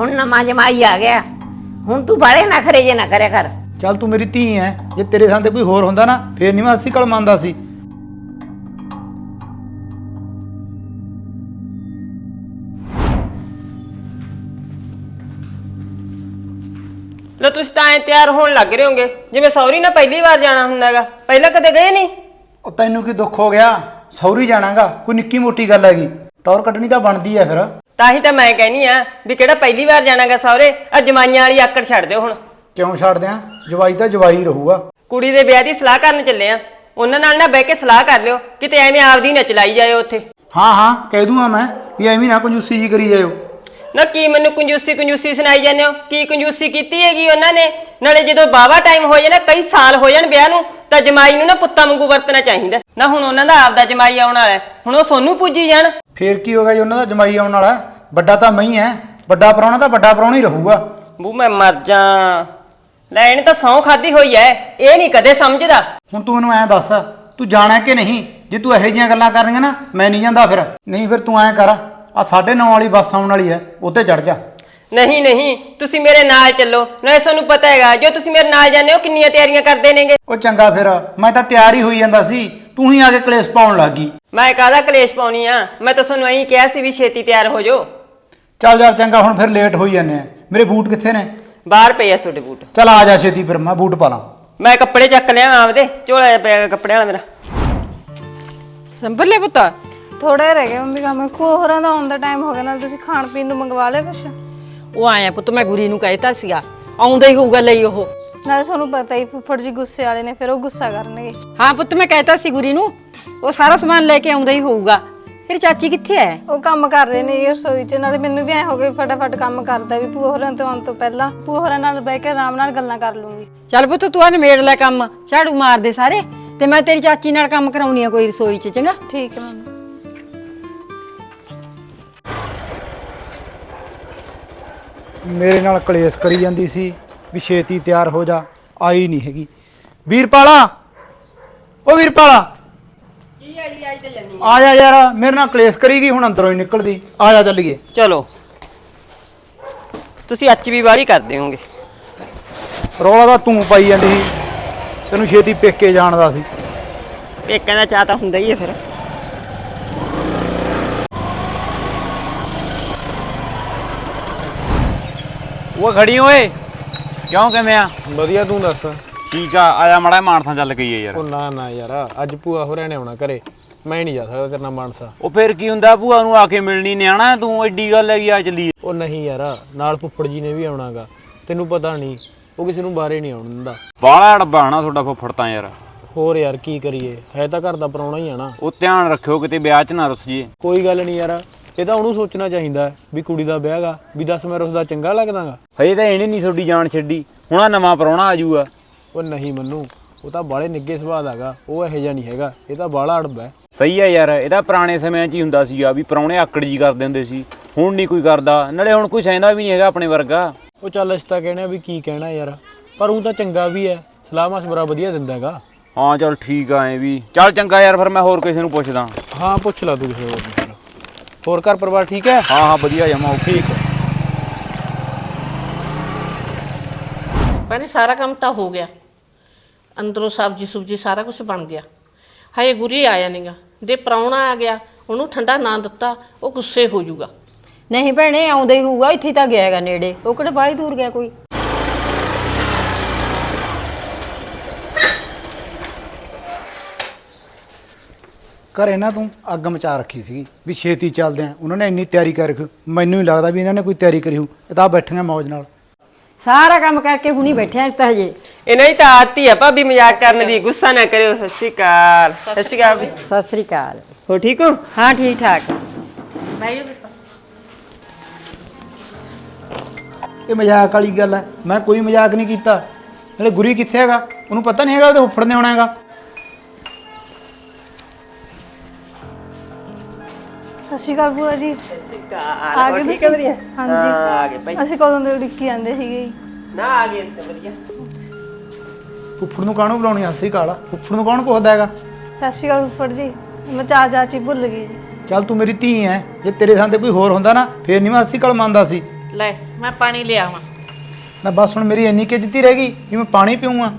ਹੁਣ ਨਵਾਂ ਜਮਾਈ ਆ ਗਿਆ। ਹੁਣ ਤੂੰ ਬਾਲੇ ਨਾ ਖਰੇ ਜੇ ਨਾ ਕਰਿਆ ਕਰ। ਚੱਲ ਤੂੰ ਮੇਰੀ ਧੀ ਐ। ਜੇ ਤੇਰੇ ਥਾਂ ਤੇ ਕੋਈ ਹੋਰ ਹੁੰਦਾ ਨਾ ਫੇਰ ਨਹੀਂ ਮੈਂ ਅੱਸੀ ਕਲ ਮੰਨਦਾ ਸੀ। ਲੈ ਤੁਸੀਂ ਤਾਂ ਐ ਤਿਆਰ ਹੋਣ ਲੱਗ ਰਹੇ ਹੋਗੇ ਜਿਵੇਂ ਸੌਰੀ ਨਾ ਪਹਿਲੀ ਵਾਰ ਜਾਣਾ ਹੁੰਦਾਗਾ ਪਹਿਲਾਂ ਕਦੇ ਗਏ ਨਹੀਂ ਉਹ ਤੈਨੂੰ ਕੀ ਦੁੱਖ ਹੋ ਗਿਆ? ਸੌਰੀ ਜਾਣਾਗਾ। ਕੋਈ ਨਿੱਕੀ ਮੋਟੀ ਗੱਲ ਹੈਗੀ। ਟੌਰ ਕੱਢਣੀ ਤਾਂ ਬਣਦੀ ਐ ਫਿਰ। ਤਾਂ ਹੀ ਤਾਂ ਮੈਂ ਕਹਿਨੀ ਆ ਵੀ ਕਿਹੜਾ ਪਹਿਲੀ ਵਾਰ ਜਾਣਾਗਾ ਸੌਰੇ ਆ ਜਮਾਈਆਂ ਵਾਲੀ ਆਕੜ ਛੱਡ ਦਿਓ ਹੁਣ। ਕਿਉਂ ਛੱਡ ਦਿਆਂ? ਜਵਾਈ ਤਾਂ ਜਵਾਈ ਰਹੂਗਾ। ਕੁੜੀ ਦੇ ਵਿਆਹ ਦੀ ਸਲਾਹ ਕਰਨ ਚੱਲੇ ਆ। ਉਹਨਾਂ ਨਾਲ ਨਾ ਬਹਿ ਕੇ ਸਲਾਹ ਕਰ ਲਿਓ ਕਿਤੇ ਐਵੇਂ ਆਪਦੀ ਨਾ ਚਲਾਈ ਜਾਇਓ ਉੱਥੇ। ਹਾਂ ਹਾਂ ਕਹਿ ਦੂੰਗਾ ਮੈਂ ਵੀ ਐਵੇਂ ਨਾ ਕੰਜੂਸੀ ਜੀ ਕਰੀ ਜਾਇਓ। ਨਾ ਕੀ ਮੈਨੂੰ ਕੰਜੂਸੀ ਕੰਜੂਸੀ ਸੁਣਾਈ ਜਾਂਦੇ ਹੋ? ਕੀ ਕੰਜੂਸੀ ਕੀਤੀ ਹੈਗੀ ਉਹਨਾਂ ਨੇ? ਨਾਲੇ ਜਦੋਂ ਬਾਵਾ ਟਾਈਮ ਹੋ ਨਾ ਕਈ ਸਾਲ ਹੋ ਜਾਣ ਵਿਆਹ ਨੂੰ ਤਾਂ ਜਮਾਈ ਨੂੰ ਨਾ ਪੁੱਤਾਂ ਵਾਂਗੂ ਵਰਤਣਾ ਚਾਹੀਦਾ। ਨਾ ਹੁਣ ਉਹਨਾਂ ਦਾ ਆਪਦਾ ਜਮਾਈ ਆਉਣ ਵਾਲਾ ਹੈ, ਹੁਣ ਉਹ ਸੋਨੂੰ ਪੂਜੀ ਜਾਣ। ਫੇਰ ਕੀ ਹੋਗਾ ਜੀ ਉਹਨਾਂ ਦਾ ਜਮਾਈ ਆਉਣ ਵਾਲਾ? ਹੈ? ਵੱਡਾ ਤਾਂ ਮੈਂ ਹੀ ਵੱਡਾ ਪ੍ਰਾਹੁਣਾ ਤਾਂ ਵੱਡਾ ਪ੍ਰਾਹੁਣਾ ਹੀ ਰਹੂਗਾ। ਬੂ ਮੈਂ ਮਰ ਜਾ। ਲੈ ਇਹਨੇ ਤਾਂ ਸੌ ਖਾਦੀ ਹੋਈ ਐ। ਇਹ ਨਹੀਂ ਕਦੇ ਸਮਝਦਾ। ਹੁਣ ਤੂੰ ਮੈਨੂੰ ਐਂ ਦੱਸ ਤੂੰ ਜਾਣਾ ਕਿ ਨਹੀਂ? ਜੇ ਤੂੰ ਇਹੋ ਜਿਹੀਆਂ ਗੱਲਾਂ ਕਰਨੀਆਂ ਨਾ ਮੈਂ ਨਹੀਂ ਜਾਂਦਾ ਫਿਰ। ਨਹੀਂ ਫਿਰ ਤੂੰ ਐਂ ਕਰ ਆ 9:30 ਵਾਲੀ ਬੱਸ ਆਉਣ ਵਾਲੀ ਐ ਉੱਤੇ ਚੜ ਜਾ। ਨਹੀਂ ਨਹੀਂ ਤੁਸੀਂ ਮੇਰੇ ਨਾਲ ਚੱਲੋ। ਨਾਲੇ ਤੁਹਾਨੂੰ ਪਤਾ ਹੈਗਾ ਜੋ ਤੁਸੀਂ ਮੇਰੇ ਨਾਲ ਜਾਂਦੇ ਹੋ ਕਿੰਨੀਆਂ ਤਿਆਰੀਆਂ ਕਰਦੇ ਨੇਗੇ। ਉਹ ਚੰਗਾ ਫਿਰ ਮੈਂ ਤਾਂ ਤਿਆਰ ਹੀ ਹੋਈ ਜਾਂਦਾ ਸੀ। ਤੂੰ ਹੀ ਆ ਕੇ ਕਲੇਸ਼ ਪਾਉਣ ਲੱਗ ਗਈ। ਮੈਂ ਕਾਹਦਾ ਕਲੇਸ਼ ਪਾਉਣੀ ਆ? ਮੈਂ ਤਾਂ ਤੁਹਾਨੂੰ ਐਂ ਕਿਹਾ ਸੀ ਵੀ ਛੇਤੀ ਤਿਆਰ ਹੋ ਜਾਓ। ਚੱਲ ਯਾਰ ਚੰਗਾ ਹੁਣ ਫਿਰ ਲੇਟ ਹੋਈ ਜਾਂਦੇ ਆ। ਮੇਰੇ ਬੂਟ ਕਿੱਥੇ ਨੇ? ਬਾਹਰ ਪਏ ਆ ਤੁਹਾਡੇ ਬੂਟ। ਚੱਲ ਆ ਜਾ ਛੇਤੀ ਫਿਰ ਮੈਂ ਬੂਟ ਪਾ ਲਾਂ। ਮੈਂ ਕੱਪੜੇ ਚੱਕ ਲਿਆ ਆਪਦੇ ਝੋਲਾ ਜਿਹਾ ਪਿਆ ਕੱਪੜਿਆਂ ਵਾਲਾ ਮੇਰਾ। ਸੰਭਰ ਲਿਆ ਪੁੱਤ? ਥੋੜਾ ਰਹਿ ਗਿਆ ਮੰਮੀ ਕੰਮ। ਕੋਹਰਾਂ ਦਾ ਆਉਣ ਦਾ ਟਾਈਮ ਹੋ ਗਿਆ ਨਾਲ ਤੁਸੀਂ ਖਾਣ ਪੀਣ ਨੂੰ ਮੰਗਵਾ ਲਿਆ ਕੁਛ? ਉਹ ਆਇਆ ਪੁੱਤ ਮੈਂ ਗੁਰੀ ਨੂੰ ਕਹਿਤਾ ਸੀਗਾ। ਆਉਂਦਾ ਹੀ ਹੋਊਗਾ ਲਈ ਉਹ। ਨਾਲੇ ਤੁਹਾਨੂੰ ਪਤਾ ਹੀ ਫੁੱਫੜ ਜੀ ਗੁੱਸੇ ਵਾਲੇ ਨੇ ਫਿਰ ਉਹ ਗੁੱਸਾ ਕਰਨਗੇ। ਹਾਂ ਪੁੱਤ ਮੈਂ ਕਹਿਤਾ ਸੀ ਗੁਰੀ ਨੂੰ ਉਹ ਸਾਰਾ ਸਮਾਨ ਲੈ ਕੇ ਆਉਂਦਾ ਹੀ ਹੋਊਗਾ। ਫਿਰ ਚਾਚੀ ਕਿੱਥੇ ਐ? ਉਹ ਕੰਮ ਕਰ ਰਹੇ ਨੇ ਇਹ ਰਸੋਈ 'ਚ ਨਾਲੇ ਮੈਨੂੰ ਵੀ ਐ ਹੋ ਗਿਆ ਵੀ ਫਟਾਫਟ ਕੰਮ ਕਰਦਾ ਵੀ ਭੂਆ ਹੋਰਾਂ ਤੋਂ ਆਉਣ ਤੋਂ ਪਹਿਲਾਂ ਭੂਆ ਹੋਰਾਂ ਨਾਲ ਬਹਿ ਕੇ ਆਰਾਮ ਨਾਲ ਗੱਲਾਂ ਕਰ ਲੂੰਗੀ। ਚੱਲ ਪੁੱਤ ਤੂੰ ਆ ਨਿਮੇੜ ਲੈ ਕੰਮ ਝਾੜੂ ਮਾਰ ਦੇ ਸਾਰੇ ਤੇ ਮੈਂ ਤੇਰੀ ਚਾਚੀ ਨਾਲ ਕੰਮ ਕਰਾਉਣੀ ਆ ਕੋਈ ਰਸੋਈ 'ਚ ਚੰਗਾ? ਠੀਕ ਹੈ ਮੰਮੀ ਮੇਰੇ ਨਾਲ ਕਲੇਸ਼ ਕਰੀ ਜਾਂਦੀ ਸੀ। ਵੀ ਛੇਤੀ ਤਿਆਰ ਹੋ ਜਾ ਆਈ ਨਹੀਂ ਹੈਗੀ। ਵੀਰਪਾਲਾ ਓ ਵੀਰਪਾਲਾ। ਕੀ ਆਈ ਆਈ ਤੇ ਜੰਨੀ ਆ ਜਾ ਯਾਰ ਮੇਰੇ ਨਾਲ ਕਲੇਸ਼ ਕਰੀ ਗਈ ਹੁਣ ਅੰਦਰੋਂ ਹੀ ਨਿਕਲਦੀ। ਆ ਜਾ ਚੱਲੀਏ। ਚਲੋ। ਤੁਸੀਂ ਅੱਚ ਵੀ ਵਾਲੀ ਕਰਦੇ ਹੋਗੇ। ਰੌਲਾ ਤਾਂ ਤੂੰ ਪਾਈ ਜਾਂਦੀ ਸੀ। ਤੈਨੂੰ ਛੇਤੀ ਪੇਕੇ ਜਾਣਦਾ ਸੀ। ਪੇਕਾਂ ਦਾ ਚਾਹ ਤਾਂ ਹੁੰਦਾ ਹੀ ਹੈ ਫਿਰ। ਉਹ ਖੜੀ ਓਏ। ਕਿਉਂ ਕਿਵੇਂ ਆ? ਵਧੀਆ ਤੂੰ ਦੱਸ? ਠੀਕ ਆ ਆਇਆ ਮੜਾ ਮਾਨਸਾ ਚੱਲ ਗਈ ਯਾਰ। ਉਹ ਨਾ ਨਾ ਯਾਰ ਅੱਜ ਭੂਆ ਹੋਰਾਂ ਨੇ ਆਉਣਾ ਘਰੇ। ਮੈਂ ਨਹੀਂ ਜਾ ਸਕਦਾ ਕਰਨਾ ਮਾਨਸਾ। ਉਹ ਫੇਰ ਕੀ ਹੁੰਦਾ ਭੂਆ ਨੂੰ ਆ ਕੇ ਮਿਲਣੀ ਨਿਆਣਾ ਤੂੰ ਐਡੀ ਗੱਲ ਹੈਗੀ ਆ ਚੱਲੀ। ਉਹ ਨਹੀਂ ਯਾਰ ਨਾਲ ਫੁੱਫੜ ਜੀ ਨੇ ਵੀ ਆਉਣਾਗਾ। ਤੈਨੂੰ ਪਤਾ ਨਹੀਂ ਉਹ ਕਿਸੇ ਨੂੰ ਬਾਹਰੇ ਨਹੀਂ ਆਉਣ ਦਿੰਦਾ। ਬਾਹਲਾ ਡੱਬਾ ਨਾ ਤੁਹਾਡਾ ਫੁੱਫੜ ਤਾਂ ਯਾਰ। ਹੋਰ ਯਾਰ ਕੀ ਕਰੀਏ? ਹੈ ਤਾਂ ਘਰ ਦਾ ਪਰਾਉਣਾ ਹੀ ਆ ਨਾ। ਉਹ ਧਿਆਨ ਰੱਖਿਓ ਕਿਤੇ ਵਿਆਹ 'ਚ ਨਾ ਰੁੱਸ ਜੇ ਕੋਈ ਗੱਲ ਨਹੀਂ ਯਾਰ ਇਹ ਤਾਂ ਉਹਨੂੰ ਸੋਚਣਾ ਚਾਹੀਦਾ ਹੈ ਵੀ ਕੁੜੀ ਦਾ ਵਿਆਹ ਗਾ ਵੀ ਦੱਸ ਮੈਂ ਉਸਦਾ ਚੰਗਾ ਲੱਗਦਾਗਾ ਹਜੇ ਤਾਂ ਇਹਨੇ ਨਹੀਂ ਤੁਹਾਡੀ ਜਾਨ ਛੱਡੀ। ਹੁਣ ਆ ਨਵਾਂ ਪਰੌਣਾ ਆ ਜਾਊਗਾ। ਉਹ ਨਹੀਂ ਮੰਨੂ ਉਹ ਤਾਂ ਬਾਲੇ ਨਿੱਗੇ ਸੁਭਾਅ ਦਾਗਾ ਉਹ ਇਹੋ ਜਿਹਾ ਨਹੀਂ ਹੈਗਾ ਇਹ ਤਾਂ ਬਾਲਾ ਅੜਬ ਹੈ। ਸਹੀ ਆ ਯਾਰ ਇਹਦਾ ਪੁਰਾਣੇ ਸਮਿਆਂ 'ਚ ਹੀ ਹੁੰਦਾ ਸੀਗਾ ਵੀ ਪਰੌਣੇ ਆਕੜ ਜੀ ਕਰਦੇ ਹੁੰਦੇ ਸੀ ਹੁਣ ਨਹੀਂ ਕੋਈ ਕਰਦਾ ਨਾਲੇ ਹੁਣ ਕੋਈ ਸਹਿੰਦਾ ਵੀ ਨਹੀਂ ਹੈਗਾ ਆਪਣੇ ਵਰਗਾ। ਉਹ ਚੱਲ ਅਸੀਂ ਤਾਂ ਕਹਿਣਾ ਵੀ ਕੀ ਕਹਿਣਾ ਯਾਰ ਪਰ ਉਹ ਤਾਂ ਚੰਗਾ ਵੀ ਹੈ ਸਲਾਹ ਮਸ਼ਵਰਾ ਵਧੀਆ ਦਿੰਦਾ ਹੈਗਾ। ਹਾਂ ਚੱਲ ਠੀਕ ਆ ਐ ਵੀ। ਚੱਲ ਚੰਗਾ ਯਾਰ ਫਿਰ ਮੈਂ ਹੋਰ ਕਿਸੇ ਨੂੰ ਪੁੱਛਦਾ। ਹਾਂ ਪੁੱਛ ਲਾ ਤੂੰ ਕਿਸੇ ਹੋਰ ਨੂੰ ਫਿਰ। ਹੋਰ ਘਰ ਪਰਿਵਾਰ ਠੀਕ ਹੈ? ਹਾਂ ਹਾਂ ਵਧੀਆ ਜਮਾ ਓਕੇ। ਭੈਣੇ ਸਾਰਾ ਕੰਮ ਤਾਂ ਹੋ ਗਿਆ। ਅੰਦਰੋਂ ਸਬਜ਼ੀ ਸੁਬਜੀ ਸਾਰਾ ਕੁਝ ਬਣ ਗਿਆ। ਹਜੇ ਗੁਰੀ ਆਇਆ ਨਹੀਂਗਾ ਜੇ ਪ੍ਰਾਹੁਣਾ ਆ ਗਿਆ ਉਹਨੂੰ ਠੰਡਾ ਨਾ ਦਿੱਤਾ ਉਹ ਗੁੱਸੇ ਹੋ ਜਾਊਗਾ ਨਹੀਂ ਭੈਣੇ ਆਉਂਦਾ ਹੀ ਹੋਊਗਾ ਇੱਥੇ ਤਾਂ ਗਿਆ ਹੈਗਾ ਨੇੜੇ। ਉਹ ਕਿਹੜਾ ਬਾਹਲੀ ਦੂਰ ਗਿਆ ਕੋਈ? ਘਰੇ ਨਾ ਤੂੰ ਅੱਗ ਮਚਾ ਰੱਖੀ ਸੀਗੀ ਵੀ ਛੇਤੀ ਚੱਲਦੇ ਆ। ਉਹਨਾਂ ਨੇ ਇੰਨੀ ਤਿਆਰੀ ਕਰ ਰੱਖੀ। ਮੈਨੂੰ ਹੀ ਲੱਗਦਾ ਵੀ ਇਹਨਾਂ ਨੇ ਕੋਈ ਤਿਆਰੀ ਕਰੀ ਹੋ ਇਹ ਤਾਂ ਬੈਠੀਆਂ ਮੌਜ ਨਾਲ। ਸਾਰਾ ਕੰਮ ਕਰਕੇ ਹੁਣੀ ਬੈਠਿਆ ਇਸ ਤਾਂ ਹਜੇ। ਇਹਨਾਂ ਦੀ ਤਾਂ ਆਦਤੀ ਆ ਭਾਬੀ ਮਜ਼ਾਕ ਕਰਨ ਦੀ। ਗੁੱਸਾ ਨਾ ਕਰਿਓ। ਸਤਿ ਸ਼੍ਰੀ ਅਕਾਲ। ਸਤਿ ਸ਼੍ਰੀ ਅਕਾਲ। ਸਤਿ ਸ੍ਰੀ ਅਕਾਲ। ਹੋ ਠੀਕ ਹੋ? ਹਾਂ ਠੀਕ ਠਾਕ। ਇਹ ਮਜ਼ਾਕ ਵਾਲੀ ਗੱਲ ਹੈ ਮੈਂ ਕੋਈ ਮਜ਼ਾਕ ਨਹੀਂ ਕੀਤਾ। ਨਾਲੇ ਗੁਰੀ ਕਿੱਥੇ ਹੈਗਾ? ਉਹਨੂੰ ਪਤਾ ਨਹੀਂ ਹੈਗਾ ਉਹਦੇ ਉੱਫੜ ਨੇ ਆਉਣਾ ਹੈਗਾ। ਸਤਿ ਸ਼੍ਰੀ ਅਕਾਲ ਭੂਆ ਜੀ। ਆ ਗਏ ਠੀਕ ਹੈ ਵਧੀਆ? ਹਾਂਜੀ। ਹਾਂ ਆ ਗਏ ਭਾਈ। ਅਸੀਂ ਕਦੋਂ ਦੇ ਉਡੀਕੀ ਜਾਂਦੇ ਸੀਗੇ ਜੀ। ਨਾ ਆ ਗਏ ਇਸ ਵਧੀਆ। ਉੱਫੜ ਨੂੰ ਕਾਹਨੂੰ ਬੁਲਾਉਣੀ ਹੱਸੀ ਕਾਲਾ। ਉੱਫੜ ਨੂੰ ਕੌਣ ਪੁੱਛਦਾ ਹੈਗਾ? ਸਤਿ ਸ਼੍ਰੀ ਅਕਾਲ ਫੁੱਫੜ ਜੀ। ਮੈਂ ਚਾਹ ਚਾਚੀ ਭੁੱਲ ਗਈ ਜੀ। ਚੱਲ ਤੂੰ ਮੇਰੀ ਧੀ ਐ। ਜੇ ਤੇਰੇ ਥਾਂ ਤੇ ਕੋਈ ਹੋਰ ਹੁੰਦਾ ਨਾ ਫੇਰ ਨਹੀਂ ਮੈਂ ਹੱਸੀ ਕਾਲ ਮੰਨਦਾ ਸੀ। ਲੈ ਮੈਂ ਪਾਣੀ ਲਿਆਵਾਂ ਨਾ ਬਸ ਹੁਣ ਮੇਰੀ ਇੰਨੀ ਕਿਜਤੀ ਰਹਿ ਗਈ ਵੀ ਮੈਂ ਪਾਣੀ ਪੀਊਂਗਾ।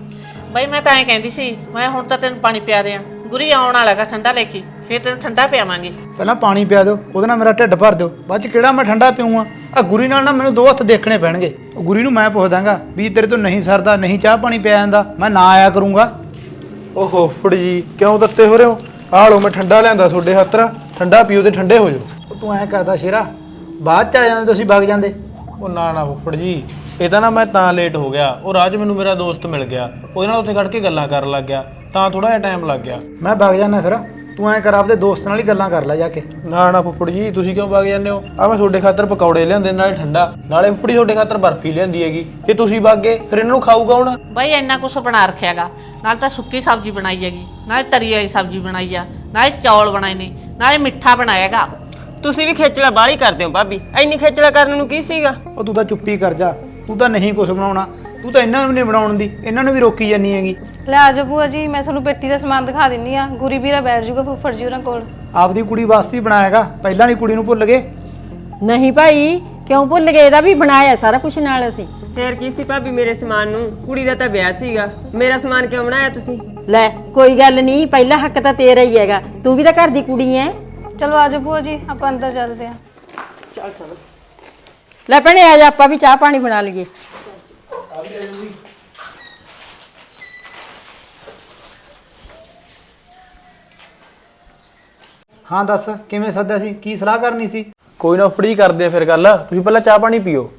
ਬਈ ਮੈਂ ਤਾਂ ਐਂ ਕਹਿੰਦੀ ਸੀ ਮੈਂ ਹੁਣ ਤਾਂ ਤੈਨੂੰ ਪਾਣੀ ਪਿਆ ਦਿਆਂ। ਗੁਰੀ ਆਉਣ ਵਾਲਾ ਗਾ ਠੰਡਾ ਲੈ ਕੇ। ਫੇਰ ਤੈਨੂੰ ਠੰਡਾ ਪਿਆਵਾਂਗੇ। ਪਹਿਲਾਂ ਪਾਣੀ ਪਿਆ ਦਿਓ ਉਹਦੇ ਨਾਲ ਮੇਰਾ ਢਿੱਡ ਭਰ ਦਿਓ। ਬਾਅਦ ਚ ਕਿਹੜਾ ਮੈਂ ਠੰਡਾ ਪੀਊਂਗਾ? ਆ ਗੁਰੀ ਨਾਲ ਨਾ ਮੈਨੂੰ ਦੋ ਹੱਥ ਦੇਖਣੇ ਪੈਣਗੇ। ਉਹ ਗੁਰੀ ਨੂੰ ਮੈਂ ਪੁੱਛ ਦਾਂਗਾ ਵੀ ਤੇਰੇ ਤੋਂ ਨਹੀਂ ਸਰਦਾ ਨਹੀਂ ਚਾਹ ਪਾਣੀ ਪਿਆ ਜਾਂਦਾ ਮੈਂ ਨਾ ਆਇਆ ਕਰੂੰਗਾ। ਓਹੋ ਫੁੱਫੜ ਜੀ ਕਿਉਂ ਦਿੱਤੇ ਹੋ ਰਹੇ ਹੋ? ਆਹ ਲਓ ਮੈਂ ਠੰਡਾ ਲਿਆਂਦਾ ਤੁਹਾਡੇ ਹੱਥ ਠੰਡਾ ਪੀਓ ਤੇ ਠੰਡੇ ਹੋ ਜਾਓ। ਉਹ ਤੂੰ ਐਂ ਕਰਦਾ ਸ਼ੇਰਾ ਬਾਅਦ ਚ ਆ ਜਾਂਦੇ ਤੁਸੀਂ ਵਗ ਜਾਂਦੇ। ਉਹ ਨਾ ਨਾ ਫੁੱਫੜ ਜੀ ਇਹ ਤਾਂ ਨਾ ਮੈਂ ਤਾਂ ਲੇਟ ਹੋ ਗਿਆ। ਉਹ ਰਾਜ ਮੈਨੂੰ ਮੇਰਾ ਦੋਸਤ ਮਿਲ ਗਿਆ। ਉਹਦੇ ਨਾਲ ਉੱਥੇ ਖੜ ਕੇ ਗੱਲਾਂ ਕਰਨ ਲੱਗ ਗਿਆ। ਤਾਂ ਥੋੜਾ ਜਿਹਾ ਟਾਈਮ ਲੱਗ ਗਿਆ। ਮੈਂ ਵਗ ਜਾਣਾ ਫਿਰ। ਤੂੰ ਐਂ ਕਰ ਆਪਦੇ ਦੋਸਤ ਨਾਲ ਹੀ ਗੱਲਾਂ ਕਰ ਲੈ ਜਾ ਕੇ। ਨਾ ਨਾ ਫੁੱਫੜ ਜੀ ਤੁਸੀਂ ਕਿਉਂ ਵਗ ਜਾਂਦੇ ਹੋ? ਆ ਮੈਂ ਤੁਹਾਡੇ ਖਾਤਰ ਪਕੌੜੇ ਲਿਆਂਦੇ ਨਾਲੇ ਠੰਡਾ। ਨਾਲੇ ਫੁੱਫੜ ਤੁਹਾਡੇ ਖਾਤਰ ਬਰਫੀ ਲਿਆਂਦੀ ਹੈਗੀ। ਜੇ ਤੁਸੀਂ ਵਗ ਗਏ ਫਿਰ ਇਹਨਾਂ ਨੂੰ ਖਾਊ ਕੌਣ ਬਈ ਇੰਨਾ ਕੁਛ ਬਣਾ ਰੱਖਿਆਗਾ ਨਾਲ ਤਾਂ ਸੁੱਕੀ ਸਬਜ਼ੀ ਬਣਾਈ ਹੈਗੀ ਨਾਲੇ ਤਰੀ ਵਾਲੀ ਸਬਜ਼ੀ ਬਣਾਈ ਆ ਨਾਲੇ ਚੌਲ ਬਣਾਏ ਨੇ ਨਾਲੇ ਮਿੱਠਾ ਬਣਾਇਆਗਾ ਤੁਸੀਂ ਵੀ ਖੇਚਲਾ ਬਾਹਲੀ ਕਰਦੇ ਹੋ ਭਾਬੀ। ਐਨੀ ਖੇਚਲਾ ਕਰਨ ਨੂੰ ਕੀ ਸੀਗਾ? ਉਹ ਤੂੰ ਤਾਂ ਚੁੱਪੀ ਕਰ ਜਾ ਤੂੰ ਤਾਂ ਨਹੀਂ ਕੁਝ ਬਣਾਉਣਾ। ਤੂੰ ਤਾਂ ਇਹਨਾਂ ਨੂੰ ਨਹੀਂ ਬਣਾਉਣ ਦੀ ਇਹਨਾਂ ਨੂੰ ਵੀ ਰੋਕੀ ਜਾਨੀ ਹੈਗੀ। ਲੈ ਆ ਜਾਓ ਭੂਆ ਜੀ ਮੈਂ ਤੁਹਾਨੂੰ ਪੇਟੀ ਦਾ ਸਮਾਨ ਦਿਖਾ ਦਿੰਨੀ ਆ ਗੁਰੀ ਵੀਰਾ ਬੈਠ ਜਾਊਗਾ ਫੁੱਫੜ ਜੀ ਉਹਨਾਂ ਕੋਲ। ਆਪਦੀ ਕੁੜੀ ਵਾਸਤੇ ਹੀ ਬਣਾਏਗਾ ਪਹਿਲਾਂ ਵਾਲੀ ਕੁੜੀ ਨੂੰ ਭੁੱਲ ਗਏ? ਨਹੀਂ ਭਾਈ ਕਿਉਂ ਭੁੱਲ ਗਏ? ਇਹਦਾ ਵੀ ਬਣਾਇਆ ਸਾਰਾ ਕੁਝ ਨਾਲ ਅਸੀਂ। ਫੇਰ ਕੀ ਸੀ ਭਾਬੀ ਮੇਰੇ ਸਮਾਨ ਨੂੰ? ਕੁੜੀ ਦਾ ਤਾਂ ਵਿਆਹ ਸੀਗਾ। ਮੇਰਾ ਸਮਾਨ ਕਿਉਂ ਬਣਾਇਆ ਤੁਸੀਂ? ਲੈ ਕੋਈ ਗੱਲ ਨਹੀਂ ਪਹਿਲਾ ਹੱਕ ਤਾਂ ਤੇਰਾ ਹੀ ਹੈਗਾ। ਤੂੰ ਵੀ ਤਾਂ ਘਰ ਦੀ ਕੁੜੀ ਐ। ਚਲੋ ਆ ਜਾਓ ਭੂਆ ਜੀ ਆਪਾਂ ਅੰਦਰ ਚੱਲਦੇ ਆ ਲੈ ਭੈਣੇ ਆ ਜਾ ਆਪਾਂ ਵੀ ਚਾਹ ਪਾਣੀ ਬਣਾ ਲਈਏ। ਹਾਂ ਦੱਸ ਕਿਵੇਂ ਸੱਦਿਆ ਸੀ? ਕੀ ਸਲਾਹ ਕਰਨੀ ਸੀ? ਕੋਈ ਨਾ ਫੁੱਫੜ ਜੀ ਕਰਦੇ ਆ ਫਿਰ ਗੱਲ। ਤੁਸੀਂ ਪਹਿਲਾਂ ਚਾਹ ਪਾਣੀ ਪੀਓ।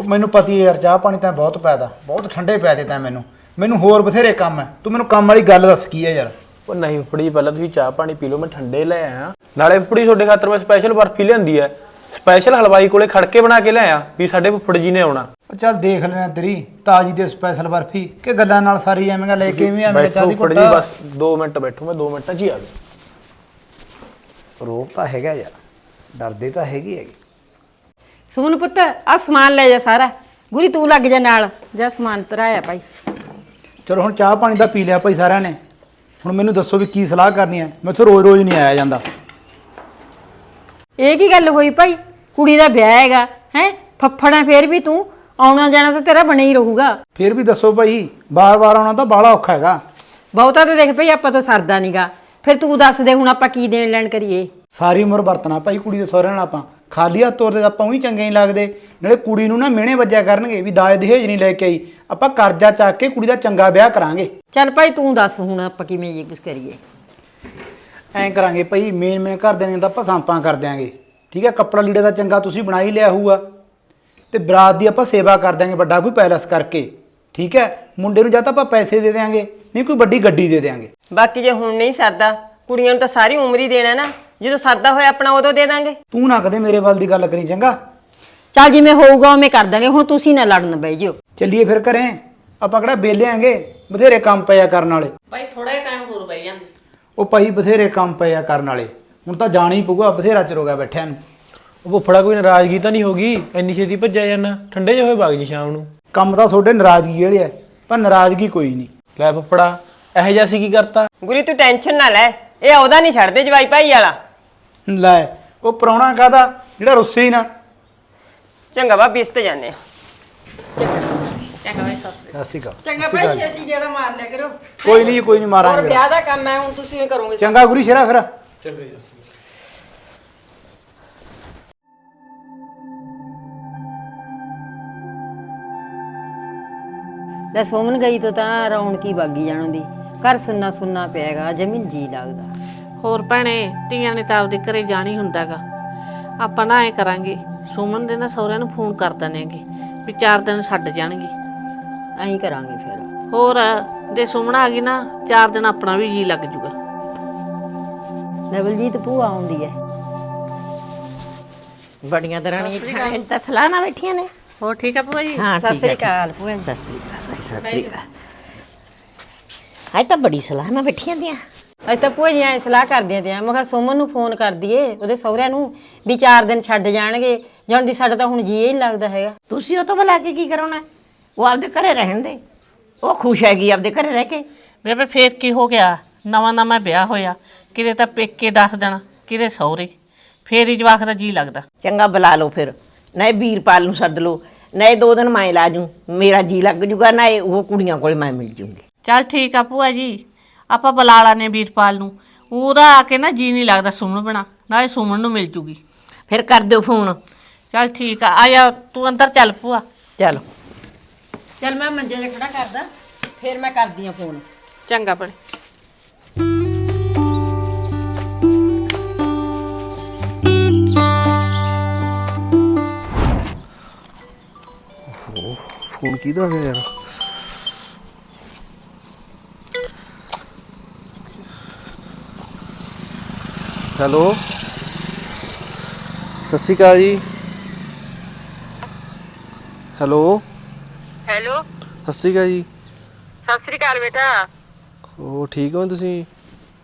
ਉਹ ਮੈਨੂੰ ਪਤੀ ਯਾਰ ਚਾਹ ਪਾਣੀ ਤਾਂ ਬਹੁਤ ਪੈਦਾ। ਬਹੁਤ ਠੰਡੇ ਪੈ ਦੇ ਤਾਂ ਮੈਨੂੰ। ਮੈਨੂੰ ਹੋਰ ਬਥੇਰੇ ਕੰਮ ਹੈ। ਤੂੰ ਮੈਨੂੰ ਕੰਮ ਵਾਲੀ ਗੱਲ ਦੱਸ ਕੀ ਹੈ ਯਾਰ? ਉਹ ਨਹੀਂ ਫੁੱਫੜ ਜੀ ਪਹਿਲਾਂ ਤੁਸੀਂ ਚਾਹ ਪਾਣੀ ਪੀ ਲਓ ਮੈਂ ਠੰਡੇ ਲੈ ਆਇਆ। ਨਾਲੇ ਫੁੱਫੜ ਜੀ ਤੁਹਾਡੇ ਖਾਤਰ ਮੈਂ ਸਪੈਸ਼ਲ ਬਰਫੀ ਲਿਆਂਦੀ ਹੈ। ਸਪੈਸ਼ਲ ਹਲਵਾਈ ਕੋਲੇ ਖੜ ਕੇ ਬਣਾ ਕੇ ਲਿਆਇਆ ਵੀ ਸਾਡੇ ਫੁੱਫੜ ਜੀ ਨੇ ਆਉਣਾ। ਉਹ ਚੱਲ ਦੇਖ ਲੈਣਾ ਤੇਰੀ ਤਾਜੀ ਦੇ ਸਪੈਸ਼ਲ ਬਰਫੀ। ਕਿ ਗੱਲਾਂ ਨਾਲ ਸਾਰੀ ਐਵੇਂ ਲੈ ਕੇ ਵੀ ਐਵੇਂ ਚਾਹ ਬੈਠੋ ਦੀ ਫੁੱਫੜ ਜੀ ਬਸ 2 ਮਿੰਟ ਬੈਠੋ ਮੈਂ 2 ਮਿੰਟਾਂ 'ਚ ਹੀ ਆ ਗਿਆ। ਰੋਪ ਤਾਂ ਹੈਗਾ ਯਾਰ ਡਰਦੇ ਤਾਂ ਹੈਗੀ ਹੈਗੀ। ਸੁਮਨ ਪੁੱਤ ਆ ਸਮਾਨ ਲੈ ਜਾ ਸਾਰਾ। ਗੁਰੀ ਤੂੰ ਲੱਗ ਜਾ ਨਾਲ ਜਾ ਸਮਾਨ ਤਰਾਇਆ ਭਾਈ। ਚਲੋ ਹੁਣ ਚਾਹ ਪਾਣੀ ਦਾ ਪੀ ਲਿਆ ਭਾਈ ਸਾਰਿਆਂ ਨੇ। ਹੁਣ ਮੈਨੂੰ ਦੱਸੋ ਵੀ ਕੀ ਸਲਾਹ ਕਰਨੀ ਹੈ। ਮੈਥੋਂ ਰੋਜ਼-ਰੋਜ਼ ਨਹੀਂ ਆਇਆ ਜਾਂਦਾ। ਇਹ ਕੀ ਗੱਲ ਹੋਈ ਭਾਈ? ਕੁੜੀ ਦਾ ਵਿਆਹ ਹੈਗਾ ਹੈ? ਫੱਫੜਾ ਫੇਰ ਵੀ ਤੂੰ ਆਉਣਾ ਜਾਣਾ ਤਾਂ ਤੇਰਾ ਬਣਿਆ ਹੀ ਰਹੂਗਾ। ਫਿਰ ਵੀ ਦੱਸੋ ਭਾਈ ਬਾਰ-ਬਾਰ ਆਉਣਾ ਤਾਂ ਬਾਹਲਾ ਔਖਾ ਹੈਗਾ। ਬਹੁਤਾ ਤਾਂ ਦੇਖ ਭਈ ਆਪਾਂ ਤੋਂ ਸਰਦਾ ਨਹੀਂਗਾ ਫਿਰ ਤੂੰ ਦੱਸ ਦੇ ਹੁਣ ਆਪਾਂ ਕੀ ਦੇਣ ਲੈਣ ਕਰੀਏ? ਸਾਰੀ ਉਮਰ ਵਰਤਣਾ ਭਾਈ ਕੁੜੀ ਦੇ ਸਹੁਰੇ ਨਾਲ ਆਪਾਂ। ਖਾਲੀ ਹੱਥ ਤੋਰਦੇ ਤਾਂ ਆਪਾਂ ਉਹੀ ਚੰਗੇ ਨਹੀਂ ਲੱਗਦੇ। ਨਾਲੇ ਕੁੜੀ ਨੂੰ ਨਾ ਮਿਹਣੇ ਵੱਜਿਆ ਕਰਨਗੇ ਵੀ ਦਾਜ ਦਹੇਜ ਨਹੀਂ ਲੈ ਕੇ ਆਈ। ਆਪਾਂ ਕਰਜ਼ਾ ਚੱਕ ਕੇ ਕੁੜੀ ਦਾ ਚੰਗਾ ਵਿਆਹ ਕਰਾਂਗੇ। ਚੱਲ ਭਾਈ ਤੂੰ ਦੱਸ ਹੁਣ ਆਪਾਂ ਕਿਵੇਂ ਇਹ ਕੁਝ ਕਰੀਏ? ਐਂ ਕਰਾਂਗੇ ਭਾਈ ਮੇਨ ਮੇਨ ਘਰ ਦੀਆਂ ਤਾਂ ਆਪਾਂ ਸਾਂਪਾਂ ਕਰ ਦਿਆਂਗੇ। ਠੀਕ ਹੈ ਕੱਪੜਾ ਲੀੜਾ ਦਾ ਚੰਗਾ ਤੁਸੀਂ ਬਣਾ ਹੀ ਲਿਆ ਹੋਊਗਾ। ਤੇ ਬਰਾਤ ਦੀ ਆਪਾਂ ਸੇਵਾ ਕਰ ਦਿਆਂਗੇ ਵੱਡਾ ਕੋਈ ਪੈਲਸ ਕਰਕੇ। ਠੀਕ ਹੈ? ਮੁੰਡੇ ਨੂੰ ਜਾਂ ਤਾਂ ਆਪਾਂ ਪੈਸੇ ਦੇ ਦਿਆਂਗੇ ਨਹੀਂ ਕੋਈ ਵੱਡੀ ਗੱਡੀ ਦੇ ਦਿਆਂਗੇ। ਬਾਕੀ ਜੇ ਹੁਣ ਨਹੀਂ ਸਰਦਾ ਕੁੜੀਆਂ ਨੂੰ ਤਾਂ ਸਾਰੀ ਉਮਰ ਹੀ ਦੇਣਾ ਨਾ। ਜਦੋਂ ਸਰਦਾ ਹੋਇਆ ਆਪਣਾ ਉਦੋਂ ਦੇ ਦਾਂਗੇ। ਤੂੰ ਨਾ ਕਦੇ ਮੇਰੇ ਵੱਲ ਦੀ ਗੱਲ ਕਰੀ ਚੰਗਾ। ਚੱਲ ਜਿਵੇਂ ਹੋਊਗਾ ਉਵੇਂ ਕਰ ਦਾਂਗੇ ਹੁਣ ਤੁਸੀਂ ਨਾ ਲੜਨ ਬਈ ਜਿਓ। ਚੱਲੀਏ ਫਿਰ ਘਰੇ। ਆਪਾਂ ਕਿਹੜਾ ਬੇਲੇ ਆਂਗੇ ਬਥੇਰੇ ਕੰਮ ਪਿਆ ਕਰਨ ਵਾਲੇ। ਬਈ ਥੋੜਾ ਜਿਹਾ ਟਾਈਮ ਹੋਰ ਬਈ ਜਾਂਦੇ। ਉਹ ਭਾਈ ਬਥੇਰੇ ਕੰਮ ਪਿਆ ਕਰਨ ਵਾਲੇ। ਹੁਣ ਤਾਂ ਜਾਣਾ ਹੀ ਪਊਗਾ ਬਥੇਰਾ ਚਿਰ ਹੋ ਗਿਆ ਬੈਠਿਆਂ ਨੂੰ। ਉਹ ਫੁੱਫੜਾ ਕੋਈ ਨਾਰਾਜ਼ਗੀ ਤਾਂ ਨਹੀਂ ਹੋਗੀ ਇੰਨੀ ਛੇਤੀ ਭੱਜਿਆ ਜਾਣਾ ਠੰਡੇ ਜਿਹੇ ਹੋਏ ਬਾਗ ਜੀ ਸ਼ਾਮ ਨੂੰ। ਕੰਮ ਤਾਂ ਤੁਹਾਡੇ ਨਾਰਾਜ਼ਗੀ ਵਾਲੇ ਆ ਪਰ ਨਾਰਾਜ਼ਗੀ ਕੋਈ ਨਹੀਂ। ਲੈ ਫੁੱਫੜਾ ਇਹੋ ਜਿਹਾ ਸੀ ਕੀ ਕਰਤਾ? ਗੁਰੀ ਤੂੰ ਟੈਨਸ਼ਨ ਨਾ ਲੈ ਇਹ ਉਹਦਾ ਨਹੀਂ ਛੱਡਦੇ ਜਵਾਈ ਭਾਈ ਵਾਲਾ। ਲੈ ਉਹ ਪ੍ਰਾਹੁਣਾ ਕਾਦਾ ਜਿਹੜਾ ਰੁੱਸੇ ਹੀ ਨਾ। ਚੰਗਾ ਭਾਬੀ ਇਸ ਤੇ ਜਾਂਦੇ ਆ। ਚੰਗਾ ਸ਼੍ਰੀ ਅਕਾਲ। ਚੰਗਾ ਭਾਈ ਛੇਤੀ ਜਿਹੜਾ ਮਾਰ ਲਿਆ ਕਰੋ। ਕੋਈ ਨਹੀਂ ਕੋਈ ਨਹੀਂ ਮਾਰਾਂਗੇ। ਫਿਰ। ਵਿਆਹ ਦਾ ਕੰਮ ਹੈ ਹੁਣ ਤੁਸੀਂ ਇਹ ਕਰੋਗੇ। ਚੰਗਾ ਗੁਰੀ ਸ਼ੇਰਾ ਫਿਰ। ਲੈ ਸੋਮਨ ਗਈ ਤੋਂ ਤਾਂ ਰੌਣਕੀ ਬਾਗੀ ਜਾਣੋਂ ਦੀ। ਘਰ ਸੁੰਨਾ ਸੁੰਨਾ ਪਿਆਗਾ ਜਮੀਨ ਜੀ ਲੱਗਦਾ। ਹੋਰ ਭੈਣੇ ਧੀਆਂ ਨੇ ਤਾਂ ਆਪਦੇ ਘਰੇ ਜਾਣੀ ਹੁੰਦਾਗਾ। ਆਪਾਂ ਨਾ ਐ ਕਰਾਂਗੇ ਸੁਮਨ ਦੇ ਨਾ ਸਹੁਰਿਆਂ ਨੂੰ ਫੋਨ ਕਰ ਦਨੇਗੇ ਵੀ ਚਾਰ ਦਿਨ ਛੱਡ ਜਾਣਗੇ। ਐਂ ਕਰਾਂਗੇ ਫਿਰ। ਹੋਰ ਜੇ ਸੁਮਨ ਆ ਗਈ ਨਾ ਚਾਰ ਦਿਨ ਆਪਣਾ ਵੀ ਜੀ ਲੱਗ ਜੂਗਾ। ਲੈ ਬਲਜੀਤ ਭੂਆ ਆਉਂਦੀ ਹੈ ਬੜੀਆਂ ਦਰਾਣੀਆਂ ਤਾਂ ਸਲਾਹ ਨਾ ਬੈਠੀਆਂ ਨੇ। ਹੋਰ ਠੀਕ ਆ ਭੂਆ ਜੀ? ਹਾਂ ਸਤਿ ਸ੍ਰੀ ਅਕਾਲ ਭੂਆ ਜੀ। ਸਤਿ ਸ੍ਰੀ ਅਕਾਲ। ਸਤਿ ਸ੍ਰੀ ਅਕਾਲ। ਅੱਜ ਤਾਂ ਬੜੀ ਸਲਾਹ ਨਾ ਬੈਠੀਆਂ ਦੀਆਂ ਅਸੀਂ ਤਾਂ ਭੂਆ ਜੀ ਐ ਸਲਾਹ ਕਰਦੀਆਂ ਤੇ ਮੈਂ ਕਿਹਾ ਸੁਮਨ ਨੂੰ ਫੋਨ ਕਰ ਦਈਏ ਉਹਦੇ ਸਹੁਰਿਆਂ ਨੂੰ ਵੀ ਚਾਰ ਦਿਨ ਛੱਡ ਜਾਣਗੇ। ਜਾਣ ਦੀ ਸਾਡਾ ਤਾਂ ਹੁਣ ਜੀ ਹੀ ਨਹੀਂ ਲੱਗਦਾ ਹੈਗਾ। ਤੁਸੀਂ ਉਹ ਤੋਂ ਬੁਲਾ ਕੇ ਕੀ ਕਰਾਉਣਾ? ਉਹ ਆਪਦੇ ਘਰੇ ਰਹਿਣ ਦੇ। ਉਹ ਖੁਸ਼ ਹੈਗੀ ਆਪਦੇ ਘਰੇ ਰਹਿ ਕੇ। ਬੇਬੇ ਫੇਰ ਕੀ ਹੋ ਗਿਆ? ਨਵਾਂ ਨਵਾਂ ਵਿਆਹ ਹੋਇਆ। ਕਿਤੇ ਤਾਂ ਪੇਕੇ ਦੱਸ ਦੇਣਾ ਕਿਤੇ ਸਹੁਰੇ। ਫੇਰ ਹੀ ਜਵਾਕ ਦਾ ਜੀ ਲੱਗਦਾ। ਚੰਗਾ ਬੁਲਾ ਲਓ ਫਿਰ। ਨਾ ਵੀਰਪਾਲ ਨੂੰ ਸੱਦ ਲਓ। ਨਾ ਇਹ ਦੋ ਦਿਨ ਮੈਂ ਲਾ ਜੂ ਮੇਰਾ ਜੀ ਲੱਗ ਜੂਗਾ ਨਾ ਇਹ ਉਹ ਕੁੜੀਆਂ ਕੋਲ ਮੈਂ ਮਿਲ ਜੂੰਗੀ। ਚੱਲ ਠੀਕ ਆ ਭੂਆ ਜੀ ਆਪਾਂ ਬੁਲਾ ਲਾਨੇ ਵੀਰਪਾਲ ਨੂੰ। ਉਹਦਾ ਆ ਕੇ ਨਾ ਜੀ ਨਹੀਂ ਲੱਗਦਾ ਸੁਮਨ ਬਣਾ ਨਾਲੇ ਸੁਮਨ ਨੂੰ ਮਿਲ ਜੂਗੀ। ਫਿਰ ਕਰ ਦਿਓ ਫੋਨ। ਚੱਲ ਠੀਕ ਆ ਆ ਜਾ ਤੂੰ ਅੰਦਰ ਚੱਲ ਭੂਆ। ਚਲੋ। ਚੱਲ ਮੈਂ ਮੰਜੇ 'ਤੇ ਖੜਾ ਕਰਦਾ ਫਿਰ ਮੈਂ ਕਰਦੀ ਆ ਫੋਨ। ਚੰਗਾ ਭੈਣੇ ਫੋਨ ਕਿਹਦਾ ਹੈ ਯਾਰ? ਹੈਲੋ? ਸਤਿ ਸ਼੍ਰੀ ਅਕਾਲ ਜੀ। ਹੈਲੋ? ਹੈਲੋ? ਸਤਿ ਸ਼੍ਰੀ ਅਕਾਲ ਜੀ। ਸਤਿ ਸ੍ਰੀ ਅਕਾਲ ਬੇਟਾ। ਉਹ ਠੀਕ ਹੋ ਤੁਸੀਂ?